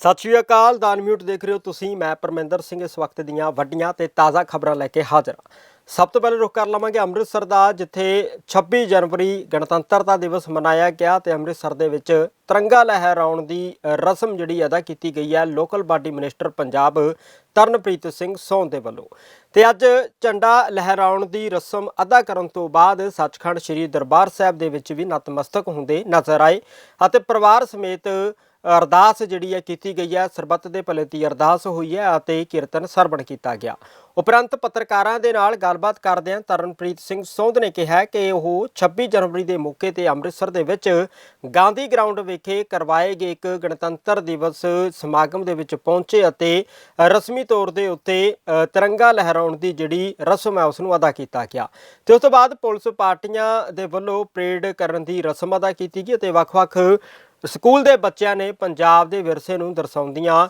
ਸਤਿ ਸ਼੍ਰੀ ਅਕਾਲ, ਦਾਨ ਮਿਊਟ ਦੇਖ ਰਹੇ ਹੋ ਤੁਸੀਂ, ਮੈਂ ਪਰਮਿੰਦਰ ਸਿੰਘ ਇਸ ਵਕਤ ਦੀਆਂ ਵੱਡੀਆਂ ਤੇ ਤਾਜ਼ਾ ਖਬਰਾਂ ਲੈ ਕੇ ਹਾਜ਼ਰ ਹਾਂ। ਸਭ ਤੋਂ ਪਹਿਲਾਂ ਰੁਕ ਕਰ ਲਵਾਂਗੇ ਅੰਮ੍ਰਿਤਸਰ ਦਾ, ਜਿੱਥੇ 26 ਜਨਵਰੀ ਗਣਤੰਤਰਤਾ ਦਿਵਸ ਮਨਾਇਆ ਗਿਆ ਤੇ ਅੰਮ੍ਰਿਤਸਰ ਦੇ ਵਿੱਚ ਤਿਰੰਗਾ ਲਹਿਰਾਉਣ ਦੀ ਰਸਮ ਜਿਹੜੀ ਅਦਾ ਕੀਤੀ ਗਈ ਹੈ, local body minister Punjab Tarunpreet Singh Son ਦੇ ਵੱਲੋਂ। ਤੇ ਅੱਜ ਝੰਡਾ ਲਹਿਰਾਉਣ ਦੀ ਰਸਮ ਅਦਾ ਕਰਨ ਤੋਂ ਬਾਅਦ ਸੱਚਖੰਡ ਸ੍ਰੀ ਦਰਬਾਰ ਸਾਹਿਬ ਦੇ ਵਿੱਚ ਵੀ ਨਤਮਸਤਕ ਹੁੰਦੇ ਨਜ਼ਰ ਆਏ ਅਤੇ ਪਰਿਵਾਰ ਸਮੇਤ ਅਰਦਾਸ ਜਿਹੜੀ ਹੈ ਕੀਤੀ ਗਈ ਹੈ, ਸਰਬੱਤ ਦੇ ਭਲੇ ਦੀ ਅਰਦਾਸ ਹੋਈ ਹੈ ਅਤੇ ਕੀਰਤਨ ਸਰਵਣ ਕੀਤਾ ਗਿਆ। ਉਪਰੰਤ ਪੱਤਰਕਾਰਾਂ ਦੇ ਨਾਲ ਗੱਲਬਾਤ ਕਰਦਿਆਂ ਤਰਨਪ੍ਰੀਤ ਸਿੰਘ ਸੋਂਧ ਨੇ ਕਿਹਾ ਕਿ ਉਹ 26 ਜਨਵਰੀ ਦੇ ਮੌਕੇ ਤੇ ਅੰਮ੍ਰਿਤਸਰ ਦੇ ਵਿੱਚ ਗਾਂਧੀ ਗਰਾਊਂਡ ਵਿਖੇ ਕਰਵਾਏ ਗਏ ਇੱਕ ਗਣਤੰਤਰ ਦਿਵਸ ਸਮਾਗਮ ਦੇ ਵਿੱਚ ਪਹੁੰਚੇ ਅਤੇ ਰਸਮੀ ਤੌਰ ਦੇ ਉੱਤੇ ਤਿਰੰਗਾ ਲਹਿਰਾਉਣ ਦੀ ਜਿਹੜੀ ਰਸਮ ਹੈ ਉਸ ਨੂੰ ਅਦਾ ਕੀਤਾ ਗਿਆ। ਤੇ ਉਸ ਤੋਂ ਬਾਅਦ ਪੁਲਿਸ ਪਾਰਟੀਆਂ ਦੇ ਵੱਲੋਂ ਪਰੇਡ ਕਰਨ ਦੀ ਰਸਮ ਅਦਾ ਕੀਤੀ ਗਈ ਅਤੇ ਵੱਖ-ਵੱਖ ਸਕੂਲ ਦੇ ਬੱਚਿਆਂ ਨੇ ਪੰਜਾਬ ਦੇ ਵਿਰਸੇ ਨੂੰ ਦਰਸਾਉਂਦੀਆਂ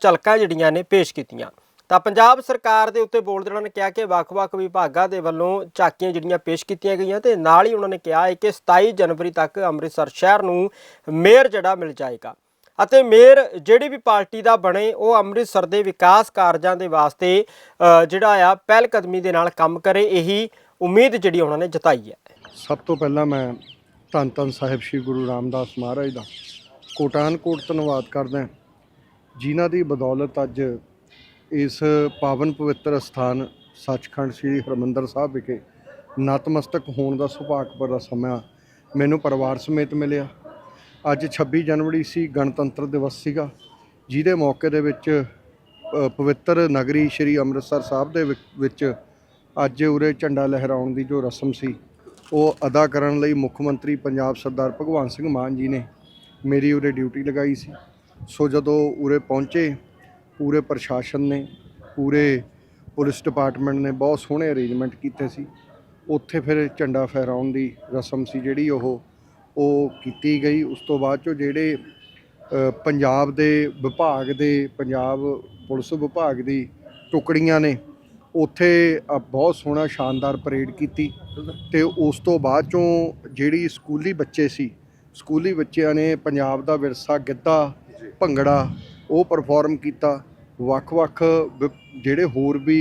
ਝਲਕਾਂ ਜਿਹੜੀਆਂ ਨੇ ਪੇਸ਼ ਕੀਤੀਆਂ। ਤਾਂ ਪੰਜਾਬ ਸਰਕਾਰ ਦੇ ਉੱਤੇ ਬੋਲਦੇ ਉਹਨਾਂ ਨੇ ਕਿਹਾ ਕਿ ਵੱਖ-ਵੱਖ ਵਿਭਾਗਾਂ ਦੇ ਵੱਲੋਂ ਝਾਕੀਆਂ ਜਿਹੜੀਆਂ ਪੇਸ਼ ਕੀਤੀਆਂ ਗਈਆਂ ਤੇ ਨਾਲ ਹੀ ਉਹਨਾਂ ਨੇ ਕਿਹਾ ਹੈ ਕਿ 27 ਜਨਵਰੀ ਤੱਕ ਅੰਮ੍ਰਿਤਸਰ ਸ਼ਹਿਰ ਨੂੰ ਮੇਅਰ ਜਿਹੜਾ ਮਿਲ ਜਾਏਗਾ। ਅਤੇ ਮੇਅਰ ਜਿਹੜੀ ਵੀ ਪਾਰਟੀ ਦਾ ਬਣੇ, ਉਹ ਅੰਮ੍ਰਿਤਸਰ ਦੇ ਵਿਕਾਸ ਕਾਰਜਾਂ ਦੇ ਵਾਸਤੇ ਜਿਹੜਾ ਆ ਪਹਿਲ ਕਦਮੀ ਦੇ ਨਾਲ ਕੰਮ ਕਰੇ, ਇਹੀ ਉਮੀਦ ਜਿਹੜੀ ਉਹਨਾਂ ਨੇ ਜਤਾਈ ਹੈ। ਸਭ ਤੋਂ ਪਹਿਲਾਂ ਮੈਂ ਧੰਨ ਧੰਨ ਸਾਹਿਬ ਸ੍ਰੀ ਗੁਰੂ ਰਾਮਦਾਸ ਮਹਾਰਾਜ ਦਾ। ਕੋਟਾਨ ਕੋਟ ਧੰਨਵਾਦ ਕਰਦਾ ਜਿਨ੍ਹਾਂ ਦੀ ਬਦੌਲਤ ਅੱਜ ਇਸ ਪਾਵਨ ਪਵਿੱਤਰ ਸਥਾਨ ਸੱਚਖੰਡ ਸ੍ਰੀ ਹਰਮੰਦਰ ਸਾਹਿਬ ਵਿਖੇ ਨਤਮਸਤਕ ਹੋਣ ਦਾ ਸੁਭਾਗ ਦਾ ਸਮਾਂ ਮੈਨੂੰ ਪਰਿਵਾਰ ਸਮੇਤ ਮਿਲਿਆ। ਅੱਜ 26 ਜਨਵਰੀ ਸੀ, ਗਣਤੰਤਰ ਦਿਵਸ ਸੀਗਾ, ਜਿਹਦੇ ਮੌਕੇ ਦੇ ਵਿੱਚ ਪਵਿੱਤਰ ਨਗਰੀ ਸ੍ਰੀ ਅੰਮ੍ਰਿਤਸਰ ਸਾਹਿਬ ਦੇ ਵਿ- ਵਿੱਚ ਅੱਜ ਉਰੇ ਝੰਡਾ ਲਹਿਰਾਉਣ ਦੀ ਜੋ ਰਸਮ ਸੀ ਉਹ ਅਦਾ ਕਰਨ ਲਈ ਮੁੱਖ ਮੰਤਰੀ ਪੰਜਾਬ ਸਰਦਾਰ ਭਗਵੰਤ ਸਿੰਘ ਮਾਨ ਜੀ ਨੇ ਮੇਰੀ ਉਰੇ ਡਿਊਟੀ ਲਗਾਈ ਸੀ। ਸੋ ਜਦੋਂ ਉਰੇ ਪਹੁੰਚੇ, ਪੂਰੇ ਪ੍ਰਸ਼ਾਸਨ ਨੇ, ਪੂਰੇ ਪੁਲਿਸ ਡਿਪਾਰਟਮੈਂਟ ਨੇ ਬਹੁਤ ਸੋਹਣੇ ਅਰੇਂਜਮੈਂਟ ਕੀਤੇ ਸੀ। ਉੱਥੇ ਫਿਰ ਝੰਡਾ ਫਹਿਰਾਉਣ ਦੀ ਰਸਮ ਸੀ ਜਿਹੜੀ ਉਹ ਉਹ ਕੀਤੀ ਗਈ। ਉਸ ਤੋਂ ਬਾਅਦ ਚੋਂ ਜਿਹੜੇ ਪੰਜਾਬ ਦੇ ਵਿਭਾਗ ਦੇ, ਪੰਜਾਬ ਪੁਲਿਸ ਵਿਭਾਗ ਦੀ ਟੁਕੜੀਆਂ ਨੇ ਉੱਥੇ ਬਹੁਤ ਸੋਹਣਾ ਸ਼ਾਨਦਾਰ ਪਰੇਡ ਕੀਤੀ ਤੇ ਉਸ ਤੋਂ ਬਾਅਦ ਚੋਂ ਜਿਹੜੀ ਸਕੂਲੀ ਬੱਚੇ ਸੀ ਸਕੂਲੀ ਬੱਚਿਆਂ ਨੇ ਪੰਜਾਬ ਦਾ ਵਿਰਸਾ ਗਿੱਧਾ ਭੰਗੜਾ ਉਹ ਪਰਫਾਰਮ ਕੀਤਾ। ਵੱਖ-ਵੱਖ ਜਿਹੜੇ ਹੋਰ ਵੀ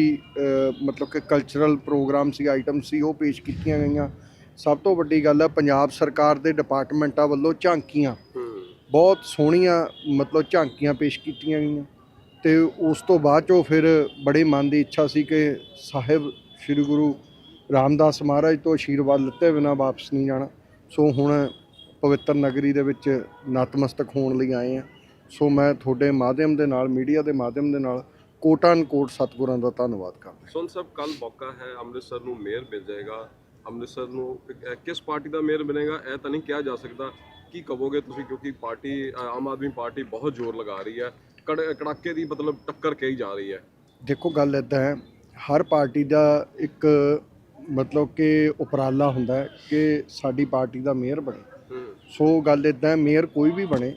ਮਤਲਬ ਕਿ ਕਲਚਰਲ ਪ੍ਰੋਗਰਾਮ ਸੀ ਆਈਟਮ ਸੀ ਉਹ ਪੇਸ਼ ਕੀਤੀਆਂ ਗਈਆਂ। ਸਭ ਤੋਂ ਵੱਡੀ ਗੱਲ ਹੈ ਪੰਜਾਬ ਸਰਕਾਰ ਦੇ ਡਿਪਾਰਟਮੈਂਟਾਂ ਵੱਲੋਂ ਝਾਂਕੀਆਂ ਬਹੁਤ ਸੋਹਣੀਆਂ ਮਤਲਬ ਝਾਂਕੀਆਂ ਪੇਸ਼ ਕੀਤੀਆਂ ਗਈਆਂ। ਤੇ ਉਸ ਤੋਂ ਬਾਅਦ ਚੋਂ ਫਿਰ ਬੜੇ ਮਨ ਦੀ ਇੱਛਾ ਸੀ ਕਿ ਸਾਹਿਬ ਸ੍ਰੀ ਗੁਰੂ ਰਾਮਦਾਸ ਮਹਾਰਾਜ ਤੋਂ ਆਸ਼ੀਰਵਾਦ ਲਿੱਤੇ ਬਿਨਾਂ ਵਾਪਸ ਨਹੀਂ ਜਾਣਾ। ਸੋ ਹੁਣ ਪਵਿੱਤਰ ਨਗਰੀ ਦੇ ਵਿੱਚ ਨਤਮਸਤਕ ਹੋਣ ਲਈ ਆਏ ਆ ਸੋ ਮੈਂ ਤੁਹਾਡੇ ਮਾਧਿਅਮ ਦੇ ਨਾਲ, ਮੀਡੀਆ ਦੇ ਮਾਧਿਅਮ ਦੇ ਨਾਲ ਕੋਟਾਨ ਕੋਟ ਸਤਿਗੁਰਾਂ ਦਾ ਧੰਨਵਾਦ ਕਰਦਾ ਸੁਣ ਸਾਹਿਬ ਕੱਲ ਮੌਕਾ ਹੈ, ਅੰਮ੍ਰਿਤਸਰ ਨੂੰ ਮੇਅਰ ਮਿਲ ਜਾਏਗਾ। ਅੰਮ੍ਰਿਤਸਰ ਨੂੰ ਕਿਸ ਪਾਰਟੀ ਦਾ ਮੇਅਰ ਮਿਲੇਗਾ ਇਹ ਤਾਂ ਨਹੀਂ ਕਿਹਾ ਜਾ ਸਕਦਾ। ਕੀ ਕਹੋਗੇ ਤੁਸੀਂ? ਕਿਉਂਕਿ ਪਾਰਟੀ ਆਮ ਆਦਮੀ ਪਾਰਟੀ ਬਹੁਤ ਜ਼ੋਰ ਲਗਾ ਰਹੀ ਹੈ। ਕੜ- ਕੜਾਕੇ ਦੀ ਮਤਲਬ ਟੱਕਰ ਕਹੀ ਜਾ ਰਹੀ ਹੈ। ਦੇਖੋ ਗੱਲ ਇਦਾਂ ਹੈ ਹਰ ਪਾਰਟੀ ਦਾ ਇੱਕ ਮਤਲਬ ਕਿ ਉਪਰਾਲਾ ਹੁੰਦਾ ਹੈ ਕਿ ਸਾਡੀ ਪਾਰਟੀ ਦਾ ਮੇਅਰ ਬਣੇ। ਸੋ ਗੱਲ ਇਦਾਂ ਹੈ ਮੇਅਰ ਕੋਈ ਵੀ ਬਣੇ